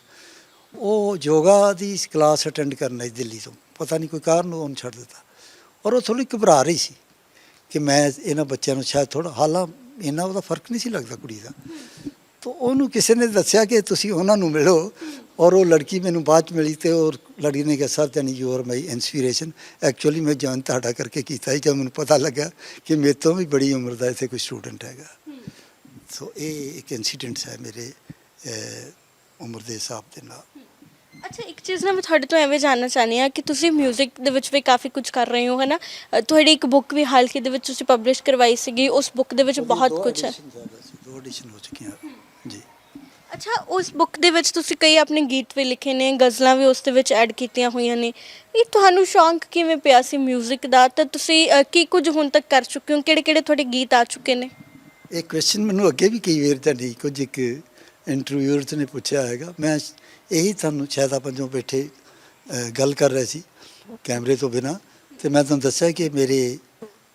ਉਹ ਯੋਗਾ ਦੀ ਕਲਾਸ ਅਟੈਂਡ ਕਰਨ ਆਈ ਦਿੱਲੀ ਤੋਂ। ਪਤਾ ਨਹੀਂ ਕੋਈ ਕਾਰਨ ਉਹਨੂੰ ਛੱਡ ਦਿੱਤਾ। ਔਰ ਉਹ ਥੋੜੀ ਘਬਰਾ ਰਹੀ ਸੀ। ਕਿ ਮੈਂ ਇਹਨਾਂ ਬੱਚਿਆਂ ਨੂੰ ਸ਼ਾਇਦ ਥੋੜਾ ਹਾਲਾਂ ਇੰਨਾ ਉਹਦਾ ਫ਼ਰਕ ਨਹੀਂ ਸੀ ਲੱਗਦਾ ਕੁੜੀ ਦਾ। ਤਾਂ ਉਹਨੂੰ ਕਿਸੇ ਨੇ ਦੱਸਿਆ ਕਿ ਤੁਸੀਂ ਉਹਨਾਂ ਨੂੰ ਮਿਲੋ ਔਰ ਉਹ ਲੜਕੀ ਮੈਨੂੰ ਬਾਅਦ ਚ ਮਿਲੀ ਤੇ ਔਰ ਲੜਕੀ ਨੇ ਕਿਹਾ, sir, Jaani you are my inspiration actually ਮੈਂ ਜਾਨ ਤੁਹਾਡਾ ਕਰਕੇ ਕੀਤਾ ਸੀ, ਜਦ ਮੈਨੂੰ ਪਤਾ ਲੱਗਾ ਕਿ ਮੇਰੇ ਤੋਂ ਵੀ ਬੜੀ ਉਮਰ ਦਾ ਇੱਥੇ ਕੋਈ ਸਟੂਡੈਂਟ ਹੈਗਾ। ਸੋ ਇਹ ਇੱਕ ਇਨਸੀਡੈਂਟ ਹੈ ਮੇਰੇ ਉਮਰ ਦੇ ਹਿਸਾਬ ਦੇ ਨਾਲ। ਅੱਛਾ ਇੱਕ ਚੀਜ਼ ਨਾ ਮੈਂ ਤੁਹਾਡੇ ਤੋਂ ਐਵੇਂ ਜਾਨਣਾ ਚਾਹਨੀ ਆ ਕਿ ਤੁਸੀਂ 뮤직 ਦੇ ਵਿੱਚ ਵੀ ਕਾਫੀ ਕੁਝ ਕਰ ਰਹੇ ਹੋ ਹਨਾ ਅ, ਤੁਹਾਡੀ ਇੱਕ ਬੁੱਕ ਵੀ ਹਾਲ ਹੀ ਦੇ ਵਿੱਚ ਤੁਸੀਂ ਪਬਲਿਸ਼ ਕਰਵਾਈ ਸੀਗੀ ਉਸ ਬੁੱਕ ਦੇ ਵਿੱਚ ਬਹੁਤ ਦੋ ਕੁਝ ਹੈ editions ਆ ਵੈਸੇ, ਦੋ ਐਡੀਸ਼ਨ ਹੋ ਚੁੱਕੀਆਂ ਜੀ ਅੱਛਾ ਉਸ ਬੁੱਕ ਦੇ ਵਿੱਚ ਤੁਸੀਂ ਕਈ ਆਪਣੇ ਗੀਤ ਵੀ ਲਿਖੇ ਨੇ ਗਜ਼ਲਾਂ ਵੀ ਉਸ ਦੇ ਵਿੱਚ ਐਡ ਕੀਤੀਆਂ ਹੋਈਆਂ ਨੇ ਇਹ ਤੁਹਾਨੂੰ ਸ਼ੌਂਕ ਕਿਵੇਂ ਪਿਆ ਸੀ 뮤직 ਦਾ ਤਾਂ ਤੁਸੀਂ ਅ, ਕੀ ਕੁਝ ਹੁਣ ਤੱਕ ਕਰ ਚੁੱਕੇ ਹੋ ਕਿਹੜੇ ਕਿਹੜੇ ਤੁਹਾਡੇ ਗੀਤ ਆ ਚੁੱਕੇ ਨੇ ਇਹ ਕੁਐਸਚਨ ਮੈਨੂੰ ਅੱਗੇ ਵੀ ਕਈ ਵਾਰ ਤੁਹਾਡੀ ਕੁਝ ਇੱਕ ਇੰਟਰਵਿਊਅਰ ਚ ਨੇ ਪੁੱਛਿਆ ਹੈਗਾ ਮੈਂ ਇਹੀ ਤੁਹਾਨੂੰ ਸ਼ਾਇਦ ਆਪਾਂ ਜੋ ਬੈਠੇ ਗੱਲ ਕਰ ਰਹੇ ਸੀ ਕੈਮਰੇ ਤੋਂ ਬਿਨਾ। ਤੇ ਮੈਂ ਤੁਹਾਨੂੰ ਦੱਸਿਆ ਕਿ ਮੇਰੇ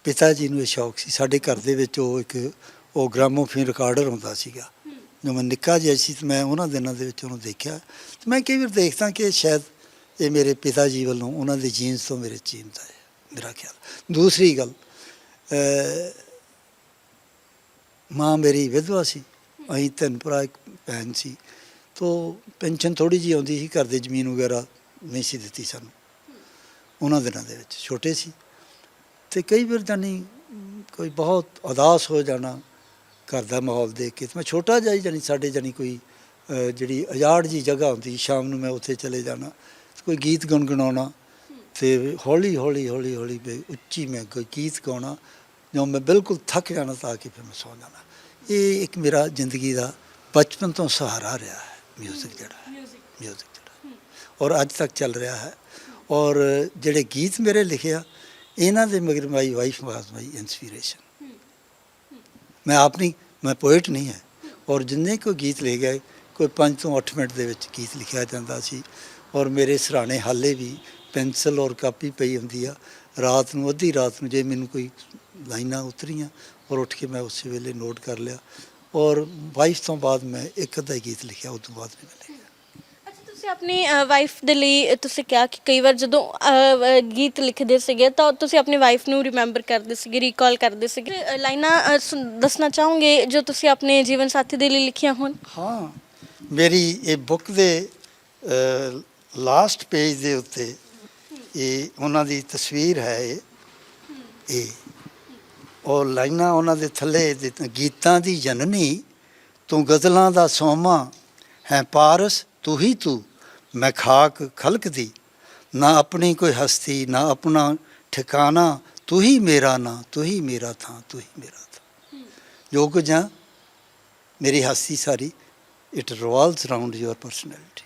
ਪਿਤਾ ਜੀ ਨੂੰ ਇਹ ਸ਼ੌਕ ਸੀ। ਸਾਡੇ ਘਰ ਦੇ ਵਿੱਚ ਉਹ ਇੱਕ ਉਹ ਗ੍ਰਾਮੋਫੋਨ ਰਿਕਾਰਡਰ ਹੁੰਦਾ ਸੀਗਾ। ਜਦੋਂ ਮੈਂ ਨਿੱਕਾ ਜਿਹਾ ਸੀ ਤੇ ਮੈਂ ਉਹਨਾਂ ਦਿਨਾਂ ਦੇ ਵਿੱਚ ਉਹਨੂੰ ਦੇਖਿਆ। ਤੇ ਮੈਂ ਕਈ ਵਾਰ ਦੇਖਦਾ ਕਿ ਸ਼ਾਇਦ ਇਹ ਮੇਰੇ ਪਿਤਾ ਜੀ ਵੱਲੋਂ ਉਹਨਾਂ ਦੇ ਜੀਨਸ ਤੋਂ ਮੇਰੇ ਚੀਮਤਾ ਹੈ, ਮੇਰਾ ਖਿਆਲ। ਦੂਸਰੀ ਗੱਲ ਮਾਂ ਮੇਰੀ ਵਿਧਵਾ ਸੀ। ਅਸੀਂ ਤਿੰਨ ਭਰਾ, ਇੱਕ ਭੈਣ ਸੀ। ਤੋ ਪੈਨਸ਼ਨ ਥੋੜੀ ਜੀ ਆਉਂਦੀ ਸੀ, ਘਰ ਦੇ ਜ਼ਮੀਨ ਵਗੈਰਾ ਨਹੀਂ ਸੀ ਦਿੱਤੀ ਸਾਨੂੰ। ਉਹਨਾਂ ਦਿਨਾਂ ਦੇ ਵਿੱਚ ਛੋਟੇ ਸੀ। ਤੇ ਕਈ ਵਾਰ ਜਾਨੀ ਕੋਈ ਬਹੁਤ ਉਦਾਸ ਹੋ ਜਾਣਾ, ਘਰ ਦਾ ਮਾਹੌਲ ਦੇਖ ਕੇ। ਤੇ ਮੈਂ ਛੋਟਾ ਜਿਹਾ ਹੀ ਜਾਨੀ ਸਾਡੇ ਜਾਨੀ ਕੋਈ ਜਿਹੜੀ ਅਜਾੜ ਜੀ ਜਗ੍ਹਾ ਹੁੰਦੀ ਸ਼ਾਮ ਨੂੰ ਮੈਂ ਉੱਥੇ ਚਲੇ ਜਾਣਾ, ਕੋਈ ਗੀਤ ਗੁੰਗਣਾਉਣਾ ਤੇ ਹੌਲੀ ਹੌਲੀ ਹੌਲੀ ਹੌਲੀ ਉੱਚੀ ਮੈਂ ਕੋਈ ਗੀਤ ਗਾਉਣਾ, ਜਦੋਂ ਮੈਂ ਬਿਲਕੁਲ ਥੱਕ ਜਾਣਾ ਤਾਂ ਕਿ ਫਿਰ ਮੈਂ ਸੌ ਜਾਣਾ। ਇਹ ਇੱਕ ਮੇਰਾ ਜ਼ਿੰਦਗੀ ਦਾ ਬਚਪਨ ਤੋਂ ਸਹਾਰਾ ਰਿਹਾ ਹੈ। ਮਿਊਜ਼ਿਕ ਜਿਹੜਾ ਹੈ। ਮਿਊਜ਼ਿਕ ਜਿਹੜਾ ਔਰ ਅੱਜ ਤੱਕ ਚੱਲ ਰਿਹਾ ਹੈ। ਔਰ ਜਿਹੜੇ ਗੀਤ ਮੇਰੇ ਲਿਖਿਆ ਇਹਨਾਂ ਦੇ ਮਗਰ my wife mass my inspiration ਮੈਂ ਆਪ ਨਹੀਂ ਮੈਂ ਪੋਇਟ ਨਹੀਂ ਹੈ। ਔਰ ਜਿੰਨੇ ਕੋਈ ਗੀਤ ਲੈ ਗਏ ਕੋਈ 5 ਤੋਂ 8 ਮਿੰਟ ਦੇ ਵਿੱਚ ਗੀਤ ਲਿਖਿਆ ਜਾਂਦਾ ਸੀ। ਔਰ ਮੇਰੇ ਸਰਾਣੇ ਹਾਲੇ ਵੀ ਪੈਨਸਲ ਔਰ ਕਾਪੀ ਪਈ ਹੁੰਦੀ ਆ। ਰਾਤ ਨੂੰ ਅੱਧੀ ਰਾਤ ਨੂੰ ਜੇ ਮੈਨੂੰ ਕੋਈ ਲਾਈਨਾਂ ਉਤਰੀਆਂ ਔਰ ਉੱਠ ਕੇ ਮੈਂ ਉਸੇ ਵੇਲੇ ਨੋਟ ਕਰ ਲਿਆ। ਔਰ ਵਾਈਫ ਤੋਂ ਬਾਅਦ ਮੈਂ ਇੱਕ ਅੱਧਾ ਗੀਤ ਲਿਖਿਆ ਉਸ ਤੋਂ ਬਾਅਦ ਨਹੀਂ ਮੈਂ ਲਿਖਿਆ। ਅੱਛਾ ਤੁਸੀਂ ਆਪਣੀ ਵਾਈਫ ਦੇ ਲਈ ਤੁਸੀਂ ਕਿਹਾ ਕਿ ਕਈ ਵਾਰ ਜਦੋਂ ਗੀਤ ਲਿਖਦੇ ਸੀਗੇ ਤਾਂ ਤੁਸੀਂ ਆਪਣੀ ਵਾਈਫ ਨੂੰ ਰਿਮੈਂਬਰ ਕਰਦੇ ਸੀਗੇ ਰੀਕਾਲ ਕਰਦੇ ਸੀਗੇ। ਅ, ਲਾਈਨਾਂ ਸੁਣ- ਦੱਸਣਾ ਚਾਹੋਗੇ ਜੋ ਤੁਸੀਂ ਆਪਣੇ ਜੀਵਨ ਸਾਥੀ ਦੇ ਲਈ ਲਿਖੀਆਂ ਹੋਣ? ਹਾਂ ਮੇਰੀ ਇਹ ਬੁੱਕ ਦੇ ਲਾਸਟ ਪੇਜ ਦੇ ਉੱਤੇ ਇਹ ਉਹਨਾਂ ਦੀ ਤਸਵੀਰ ਹੈ ਇਹ। ਇਹ ਉਹ ਲਾਈਨਾਂ ਉਹਨਾਂ ਦੇ ਥੱਲੇ ਗੀਤਾਂ ਦੀ ਜਨਨੀ ਤੂੰ ਗਜ਼ਲਾਂ ਦਾ ਸੋਮਾ ਹੈ ਪਾਰਸ ਤੂੰ ਹੀ ਤੂੰ ਮੈਂ ਖਾਕ ਖਲਕ ਦੀ ਨਾ ਆਪਣੀ ਕੋਈ ਹਸਤੀ ਨਾ ਆਪਣਾ ਠਿਕਾਣਾ ਤੂੰ ਹੀ ਮੇਰਾ ਨਾਂ ਤੂੰ ਹੀ ਮੇਰਾ ਥਾਂ ਤੂੰ ਹੀ ਮੇਰਾ ਥਾਂ। ਜੋ ਕੁਝ ਹਾਂ ਮੇਰੀ ਹਸਤੀ ਸਾਰੀ it revolves around your personality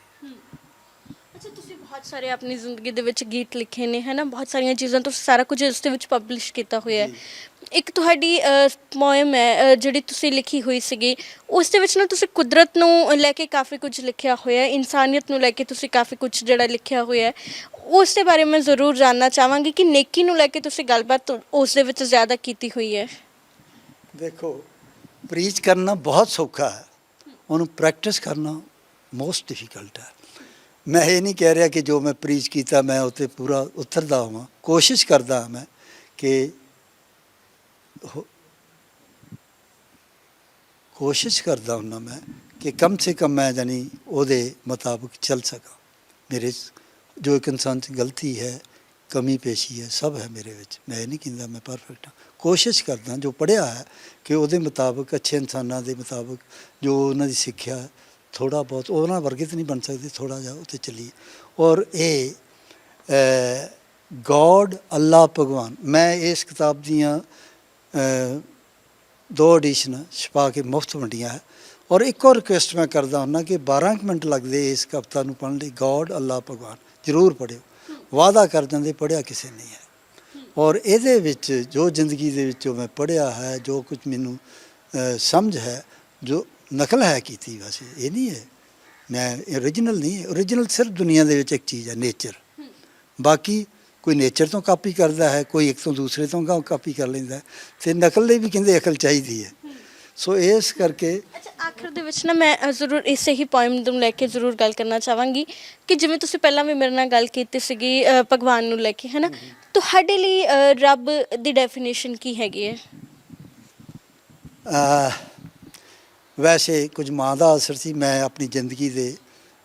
ਅੱਛਾ ਤੁਸੀਂ ਬਹੁਤ ਸਾਰੇ ਆਪਣੀ ਜ਼ਿੰਦਗੀ ਦੇ ਵਿੱਚ ਗੀਤ ਲਿਖੇ ਨੇ ਹੈ ਨਾ ਬਹੁਤ ਸਾਰੀਆਂ ਚੀਜ਼ਾਂ ਤੁਸੀਂ ਸਾਰਾ ਕੁਝ ਇਸ ਦੇ ਵਿੱਚ ਪਬਲਿਸ਼ ਕੀਤਾ ਹੋਇਆ ਹੈ। ਇੱਕ ਤੁਹਾਡੀ ਪੋਇਮ ਹੈ ਅ, ਜਿਹੜੀ ਤੁਸੀਂ ਲਿਖੀ ਹੋਈ ਸੀਗੀ ਉਸ ਦੇ ਵਿੱਚ ਨਾ ਤੁਸੀਂ ਕੁਦਰਤ ਨੂੰ ਲੈ ਕੇ ਕਾਫੀ ਕੁਝ ਲਿਖਿਆ ਹੋਇਆ ਹੈ ਇਨਸਾਨੀਅਤ ਨੂੰ ਲੈ ਕੇ ਤੁਸੀਂ ਕਾਫੀ ਕੁਝ ਜਿਹੜਾ ਲਿਖਿਆ ਹੋਇਆ ਹੈ। ਉਸ ਦੇ ਬਾਰੇ ਮੈਂ ਜ਼ਰੂਰ ਜਾਨਣਾ ਚਾਹਾਂਗੀ ਕਿ ਨੇਕੀ ਨੂੰ ਲੈ ਕੇ ਤੁਸੀਂ ਗੱਲਬਾਤ ਉਸ ਦੇ ਵਿੱਚ ਜ਼ਿਆਦਾ ਕੀਤੀ ਹੋਈ ਹੈ। ਦੇਖੋ ਪ੍ਰੀਚ ਕਰਨਾ ਬਹੁਤ ਸੌਖਾ ਹੈ ਉਹਨੂੰ ਪ੍ਰੈਕਟਿਸ ਕਰਨਾ ਮੋਸਟ ਡਿਫਿਕਲਟ ਹੈ। ਮੈਂ ਇਹ ਨਹੀਂ ਕਹਿ ਰਿਹਾ ਕਿ ਜੋ ਮੈਂ ਪ੍ਰੀਚ ਕੀਤਾ ਮੈਂ ਉੱਤੇ ਪੂਰਾ ਉਤਰਦਾ ਹਾਂ ਕੋਸ਼ਿਸ਼ ਕਰਦਾ ਹਾਂ ਮੈਂ ਕਿ ਕੋਸ਼ਿਸ਼ ਕਰਦਾ ਹੁੰਦਾ ਮੈਂ ਕਿ ਕਮ ਸੇ ਕਮ ਮੈਂ ਜਾਨੀ ਉਹਦੇ ਮੁਤਾਬਕ ਚੱਲ ਸਕਾਂ। ਮੇਰੇ 'ਚ ਜੋ ਇੱਕ ਇਨਸਾਨ 'ਚ ਗਲਤੀ ਹੈ, ਕਮੀ ਪੇਸ਼ੀ ਹੈ, ਸਭ ਹੈ ਮੇਰੇ ਵਿੱਚ। ਮੈਂ ਇਹ ਨਹੀਂ ਕਹਿੰਦਾ ਮੈਂ ਪਰਫੈਕਟ ਹਾਂ। ਕੋਸ਼ਿਸ਼ ਕਰਦਾ ਜੋ ਪੜ੍ਹਿਆ ਹੈ ਕਿ ਉਹਦੇ ਮੁਤਾਬਕ, ਅੱਛੇ ਇਨਸਾਨਾਂ ਦੇ ਮੁਤਾਬਕ ਜੋ ਉਹਨਾਂ ਦੀ ਸਿੱਖਿਆ ਥੋੜਾ ਬਹੁਤ, ਉਹਨਾਂ ਵਰਗੇ ਤਾਂ ਨਹੀਂ ਬਣ ਸਕਦੇ ਥੋੜਾ ਜਿਹਾ ਉੱਤੇ ਚੱਲੀਏ। ਔਰ ਇਹ ਗੋਡ ਅੱਲਾ ਭਗਵਾਨ। ਮੈਂ ਇਸ ਕਿਤਾਬ ਦੀਆਂ ਦੋ ਐਡੀਸ਼ਨ ਛਪਾ ਕੇ ਮੁਫਤ ਵੰਡੀਆਂ ਹੈ। ਔਰ ਇੱਕ ਹੋਰ ਰਿਕੁਐਸਟ ਮੈਂ ਕਰਦਾ ਹੁੰਦਾ ਕਿ 12 ਕੁ ਮਿੰਟ ਲੱਗਦੇ ਇਸ ਕਵਿਤਾ ਨੂੰ ਪੜ੍ਹਨ ਲਈ। ਗੋਡ ਅੱਲਾ ਭਗਵਾਨ, ਜ਼ਰੂਰ ਪੜ੍ਹਿਓ। ਵਾਅਦਾ ਕਰ ਜਾਂਦੇ ਪੜ੍ਹਿਆ ਕਿਸੇ ਨਹੀਂ ਹੈ। ਔਰ ਇਹਦੇ ਵਿੱਚ ਜੋ ਜ਼ਿੰਦਗੀ ਦੇ ਵਿੱਚੋਂ ਮੈਂ ਪੜ੍ਹਿਆ ਹੈ, ਜੋ ਕੁਝ ਮੈਨੂੰ ਸਮਝ ਹੈ, ਜੋ ਨਕਲ ਹੈ ਕੀਤੀ ਵੈਸੇ, ਇਹ ਨਹੀਂ ਹੈ। ਮੈਂ ਓਰੀਜਨਲ ਨਹੀਂ ਹੈ। ਓਰੀਜਨਲ ਸਿਰਫ ਦੁਨੀਆ ਦੇ ਵਿੱਚ ਇੱਕ ਚੀਜ਼ ਹੈ ਨੇਚਰ ਬਾਕੀ ਕੋਈ ਨੇਚਰ ਤੋਂ ਕਾਪੀ ਕਰਦਾ ਹੈ ਕੋਈ ਇੱਕ ਤੋਂ ਦੂਸਰੇ ਤੋਂ ਕਾਪੀ ਕਰ ਲੈਂਦਾ ਤੇ ਨਕਲ ਲਈ ਵੀ ਕਹਿੰਦੇ ਅਕਲ ਚਾਹੀਦੀ ਹੈ। ਸੋ ਇਸ ਕਰਕੇ ਅੱਛਾ ਆਖਰ ਦੇ ਵਿੱਚ ਨਾ ਮੈਂ ਜ਼ਰੂਰ ਇਸੇ ਹੀ ਪੋਇਮ ਨੂੰ ਲੈ ਕੇ ਜ਼ਰੂਰ ਗੱਲ ਕਰਨਾ ਚਾਹਾਂਗੀ ਕਿ ਜਿਵੇਂ ਤੁਸੀਂ ਪਹਿਲਾਂ ਵੀ ਮੇਰੇ ਨਾਲ ਗੱਲ ਕੀਤੀ ਸੀਗੀ ਭਗਵਾਨ ਨੂੰ ਲੈ ਕੇ ਹੈਨਾ ਤੁਹਾਡੇ ਲਈ ਰੱਬ ਦੀ ਡੈਫੀਨੇਸ਼ਨ ਕੀ ਹੈਗੀ ਹੈ? ਵੈਸੇ ਕੁਝ ਮਾਂ ਦਾ ਅਸਰ ਸੀ ਮੈਂ ਆਪਣੀ ਜ਼ਿੰਦਗੀ ਦੇ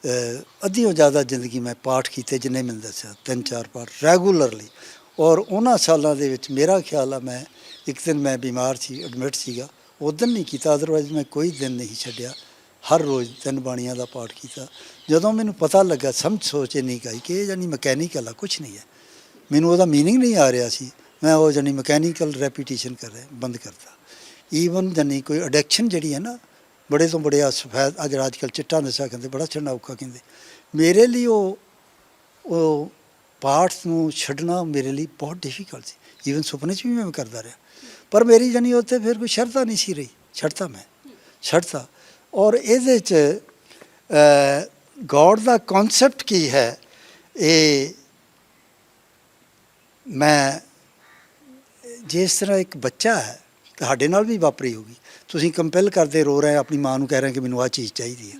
ਅਹ ਅੱਧੀਓਂ ਜ਼ਿਆਦਾ ਜ਼ਿੰਦਗੀ ਮੈਂ ਪਾਠ ਕੀਤੇ ਜਿੰਨੇ ਮੈਨੂੰ ਦੱਸਿਆ ਤਿੰਨ ਚਾਰ ਪਾਠ ਰੈਗੂਲਰਲੀ ਔਰ ਉਹਨਾਂ ਸਾਲਾਂ ਦੇ ਵਿੱਚ ਮੇਰਾ ਖਿਆਲ ਆ ਮੈਂ ਇੱਕ ਦਿਨ ਮੈਂ ਬਿਮਾਰ ਸੀ ਐਡਮਿਟ ਸੀਗਾ ਉਦੋਂ ਨਹੀਂ ਕੀਤਾ ਅਦਰਵਾਈਜ਼ ਮੈਂ ਕੋਈ ਦਿਨ ਨਹੀਂ ਛੱਡਿਆ ਹਰ ਰੋਜ਼ ਤਿੰਨ ਬਾਣੀਆਂ ਦਾ ਪਾਠ ਕੀਤਾ ਜਦੋਂ ਮੈਨੂੰ ਪਤਾ ਲੱਗਾ ਸਮਝ ਸੋਚੇ ਨਹੀਂ ਗਈ ਕਿ ਇਹ ਜਾਨੀ ਮਕੈਨੀਕਲ ਆ ਕੁਝ ਨਹੀਂ ਹੈ ਮੈਨੂੰ ਉਹਦਾ मीनिंग ਨਹੀਂ ਆ ਰਿਹਾ ਸੀ ਮੈਂ ਉਹ ਜਾਨੀ ਮਕੈਨੀਕਲ ਰੈਪੀਟੀਸ਼ਨ ਕਰ ਰਿਹਾ ਬੰਦ ਕਰਤਾ ਈਵਨ ਜਾਨੀ ਕੋਈ ਐਡਿਕਸ਼ਨ ਜਿਹੜੀ ਹੈ ਨਾ ਬੜੇ ਤੋਂ ਬੜੇ ਆ ਸਫੈਦ ਅੱਜ ਅੱਜ ਕੱਲ੍ਹ ਚਿੱਟਾ ਨਸ਼ਾ ਕਹਿੰਦੇ, ਬੜਾ ਛੱਡਣਾ ਔਖਾ ਕਹਿੰਦੇ। ਮੇਰੇ ਲਈ ਉਹ ਉਹ ਪਾਠ ਨੂੰ ਛੱਡਣਾ ਮੇਰੇ ਲਈ ਬਹੁਤ ਡਿਫਿਕਲਟ ਸੀ। ਈਵਨ ਸੁਪਨੇ 'ਚ ਵੀ ਮੈਂ ਕਰਦਾ ਰਿਹਾ। ਪਰ ਮੇਰੀ ਜਾਨੀ ਉੱਥੇ ਫਿਰ ਕੋਈ ਸ਼ਰਧਾ ਨਹੀਂ ਸੀ ਰਹੀ। ਛੱਡਤਾ ਮੈਂ। ਛੱਡਤਾ। ਔਰ ਇਹਦੇ 'ਚ ਗੋਡ ਦਾ ਕਨਸੈਪਟ ਕੀ ਹੈ, ਇਹ ਮੈਂ, ਜਿਸ ਤਰ੍ਹਾਂ ਇੱਕ ਬੱਚਾ ਹੈ ਤੁਹਾਡੇ ਨਾਲ ਵੀ ਵਾਪਰੀ ਹੋਗੀ ਤੁਸੀਂ ਕੰਪੈਲ ਕਰਦੇ ਰੋ ਰਹੇ ਆਪਣੀ ਮਾਂ ਨੂੰ ਕਹਿ ਰਹੇ ਕਿ ਮੈਨੂੰ ਆ ਚੀਜ਼ ਚਾਹੀਦੀ ਹੈ।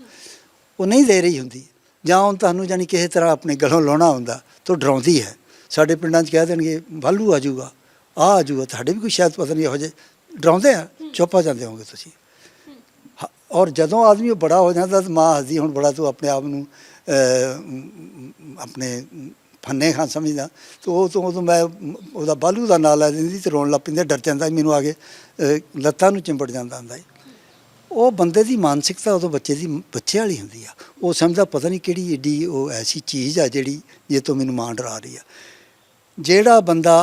ਉਹ ਨਹੀਂ ਦੇ ਰਹੀ ਹੁੰਦੀ। ਜਾਂ ਉਹ ਤੁਹਾਨੂੰ ਜਾਨੀ ਕਿਸੇ ਤਰ੍ਹਾਂ ਆਪਣੇ ਗਲੋਂ ਲਾਉਣਾ ਹੁੰਦਾ, ਤਾਂ ਡਰਾਉਂਦੀ ਹੈ। ਸਾਡੇ ਪਿੰਡਾਂ 'ਚ ਕਹਿ ਦੇਣਗੇ ਭਾਲੂ ਆ ਜਾਊਗਾ ਆ ਆ ਜਾਊਗਾ। ਤੁਹਾਡੇ ਵੀ ਕੋਈ ਸ਼ਾਇਦ ਪਤਾ ਨਹੀਂ ਇਹੋ ਜਿਹੇ ਡਰਾਉਂਦੇ ਆ? ਚੁੱਪ ਆ ਜਾਂਦੇ ਹੋਗੇ ਤੁਸੀਂ। ਹ- ਔਰ ਜਦੋਂ ਆਦਮੀ ਉਹ ਬੜਾ ਹੋ ਜਾਂਦਾ ਤਾਂ ਮਾਂ ਹੱਸਦੀ, ਹੁਣ ਬੜਾ ਤੂੰ ਆਪਣੇ ਆਪ ਨੂੰ ਆਪਣੇ ਫੰਨੇ ਖਾਂ ਸਮਝਦਾ। ਤੇ ਉਹ ਤੋਂ ਉਦੋਂ ਮੈਂ ਉਹਦਾ ਬਾਲੂ ਦਾ ਨਾਂ ਲੈ ਦਿੰਦੀ ਤੇ ਰੋਣ ਲੱਗ ਪੈਂਦਾ, ਡਰ ਜਾਂਦਾ ਸੀ ਮੈਨੂੰ ਆ ਕੇ। ਲੱਤਾਂ ਨੂੰ ਚਿੰਬੜ ਜਾਂਦਾ ਹੁੰਦਾ ਸੀ। ਉਹ ਬੰਦੇ ਦੀ ਮਾਨਸਿਕਤਾ ਉਦੋਂ ਬੱਚੇ ਦੀ ਬੱਚੇ ਵਾਲੀ ਹੁੰਦੀ ਆ। ਉਹ ਸਮਝਦਾ ਪਤਾ ਨਹੀਂ ਕਿਹੜੀ ਏਡੀ ਉਹ ਐਸੀ ਚੀਜ਼ ਆ ਜਿਹੜੀ ਜੇ ਤੋਂ ਮੈਨੂੰ ਮਾਂ ਡਰਾ ਰਹੀ ਆ। ਜਿਹੜਾ ਬੰਦਾ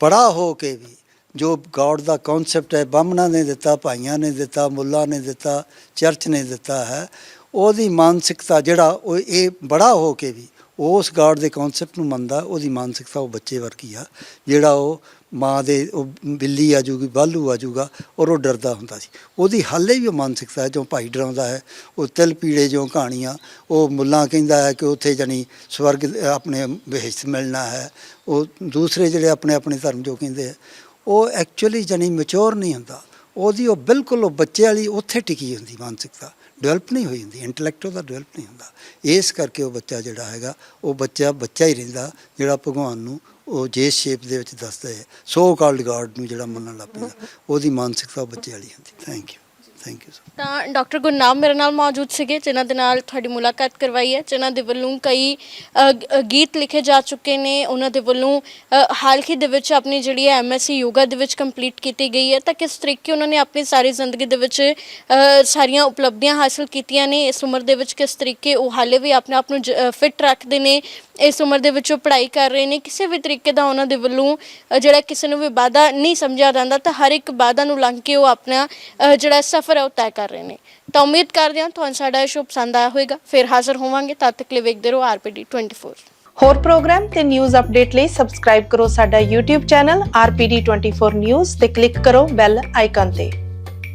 ਬੜਾ ਹੋ ਕੇ ਵੀ ਜੋ ਗੋਡ ਦਾ ਕਨਸੈਪਟ ਹੈ, ਬਾਹਮਣਾ ਨੇ ਦਿੱਤਾ, ਭਾਈਆਂ ਨੇ ਦਿੱਤਾ, ਮੁੱਲਾ ਨੇ ਦਿੱਤਾ, ਚਰਚ ਨੇ ਦਿੱਤਾ ਹੈ, ਉਹਦੀ ਮਾਨਸਿਕਤਾ ਜਿਹੜਾ ਉਹ ਇਹ ਬੜਾ ਹੋ ਕੇ ਵੀ ਉਸ ਗਾਡ ਦੇ ਕਨਸੈਪਟ ਨੂੰ ਮੰਨਦਾ, ਉਹਦੀ ਮਾਨਸਿਕਤਾ ਉਹ ਬੱਚੇ ਵਰਗੀ ਆ। ਜਿਹੜਾ ਉਹ ਮਾਂ ਦੇ, ਉਹ ਬਿੱਲੀ ਆ ਜੂਗੀ, ਬਾਲੂ ਆ ਜੂਗਾ, ਔਰ ਉਹ ਡਰਦਾ ਹੁੰਦਾ ਸੀ। ਉਹਦੀ ਹਾਲੇ ਵੀ ਉਹ ਮਾਨਸਿਕਤਾ ਹੈ, ਜੋ ਭਾਈ ਡਰਾਉਂਦਾ ਹੈ, ਉਹ ਤਿਲ ਪੀੜੇ ਜੋ ਕਹਾਣੀਆਂ, ਉਹ ਮੁੱਲਾ ਕਹਿੰਦਾ ਹੈ ਕਿ ਉੱਥੇ ਜਾਨੀ ਸਵਰਗ, ਆਪਣੇ ਬਹਿਸ਼ਤ ਮਿਲਣਾ ਹੈ। ਉਹ ਦੂਸਰੇ ਜਿਹੜੇ ਆਪਣੇ ਆਪਣੇ ਧਰਮ ਜੋ ਕਹਿੰਦੇ ਆ, ਉਹ ਐਕਚੁਅਲੀ ਜਾਨੀ ਮੈਚੁਰ ਨਹੀਂ ਹੁੰਦਾ। ਉਹਦੀ ਉਹ ਬਿਲਕੁਲ ਉਹ ਬੱਚੇ ਵਾਲੀ ਉੱਥੇ ਟਿਕੀ ਹੁੰਦੀ ਮਾਨਸਿਕਤਾ। ਡਿਵੈਲਪ ਨਹੀਂ ਹੋਈ ਹੁੰਦੀ, ਇੰਟੈਲੈਕਟ ਉਹਦਾ ਡਿਵੈਲਪ ਨਹੀਂ ਹੁੰਦਾ। ਇਸ ਕਰਕੇ ਉਹ ਬੱਚਾ ਜਿਹੜਾ ਹੈਗਾ, ਉਹ ਬੱਚਾ ਬੱਚਾ ਹੀ ਰਹਿੰਦਾ, ਜਿਹੜਾ ਭਗਵਾਨ ਨੂੰ ਉਹ ਜੇ ਸ਼ੇਪ ਦੇ ਵਿੱਚ ਦੱਸਦਾ ਹੈ। ਸੋ ਕਾਲਡ ਗਾਡ ਨੂੰ ਜਿਹੜਾ ਮੰਨਣ ਲੱਗ ਪੈਂਦਾ, ਉਹਦੀ ਮਾਨਸਿਕਤਾ ਉਹ ਬੱਚੇ ਵਾਲੀ ਹੁੰਦੀ। ਥੈਂਕ ਯੂ ਥੈਂਕ ਯੂ ਤਾਂ ਡਾਕਟਰ ਗੁਰਨਾਮ ਮੇਰੇ ਨਾਲ ਮੌਜੂਦ ਸੀਗੇ ਜਿਨ੍ਹਾਂ ਦੇ ਨਾਲ ਤੁਹਾਡੀ ਮੁਲਾਕਾਤ ਕਰਵਾਈ ਹੈ ਜਿਨ੍ਹਾਂ ਦੇ ਵੱਲੋਂ ਕਈ ਅ, ਗ- ਗੀਤ ਲਿਖੇ ਜਾ ਚੁੱਕੇ ਨੇ ਉਹਨਾਂ ਦੇ ਵੱਲੋਂ ਅ, ਹਾਲ ਹੀ ਦੇ ਵਿੱਚ ਆਪਣੀ ਜਿਹੜੀ ਹੈ ਐਮਐਸਸੀ ਯੋਗਾ ਦੇ ਵਿੱਚ ਕੰਪਲੀਟ ਕੀਤੀ ਗਈ ਹੈ ਤਾਂ ਕਿਸ ਤਰੀਕੇ ਉਹਨਾਂ ਨੇ ਆਪਣੀ ਸਾਰੀ ਜ਼ਿੰਦਗੀ ਦੇ ਵਿੱਚ ਅ, ਸਾਰੀਆਂ ਉਪਲਬਧੀਆਂ ਹਾਸਲ ਕੀਤੀਆਂ ਨੇ ਇਸ ਉਮਰ ਦੇ ਵਿੱਚ ਕਿਸ ਤਰੀਕੇ ਉਹ ਹਾਲੇ ਵੀ ਆਪਣੇ ਆਪ ਨੂੰ ਫਿੱਟ ਰੱਖਦੇ ਨੇ ਇਸ ਉਮਰ ਦੇ ਵਿੱਚ ਉਹ ਪੜ੍ਹਾਈ ਕਰ ਰਹੇ ਨੇ ਕਿਸੇ ਵੀ ਤਰੀਕੇ ਦਾ ਉਹਨਾਂ ਦੇ ਵੱਲੋਂ ਅ, ਜਿਹੜਾ ਕਿਸੇ ਨੂੰ ਵੀ ਬਾਧਾ ਨਹੀਂ ਸਮਝਿਆ ਜਾਂਦਾ ਤਾਂ ਹਰ ਇੱਕ ਬਾਧਾ ਨੂੰ ਲੰਘ ਕੇ ਉਹ ਆਪਣਾ ਅ, ਜਿਹੜਾ ਸਫ਼ਰ ਹੈ ਉਹ ਤੈਅ ਕਰ ਰਹੇ ਨੇ। ਤਾਂ ਉਮੀਦ ਕਰਦੇ ਹਾਂ ਤੁਹਾਨੂੰ ਸਾਡਾ ਇਹ ਸ਼ੋਅ ਪਸੰਦ ਆਇਆ ਹੋਵੇਗਾ। ਫਿਰ ਹਾਜ਼ਰ ਹੋਵਾਂਗੇ ਤਦ ਤੱਕ ਲਈ ਵੇਖਦੇ ਰਹੋ ਆਰਪੀਡੀ 24 ਹੋਰ ਪ੍ਰੋਗਰਾਮ ਤੇ ਨਿਊਜ਼ ਅਪਡੇਟ ਲਈ ਸਬਸਕ੍ਰਾਈਬ ਕਰੋ ਸਾਡਾ YouTube ਚੈਨਲ RPD24 News ਤੇ ਕਲਿੱਕ ਕਰੋ ਬੈਲ ਆਈਕਨ ਤੇ।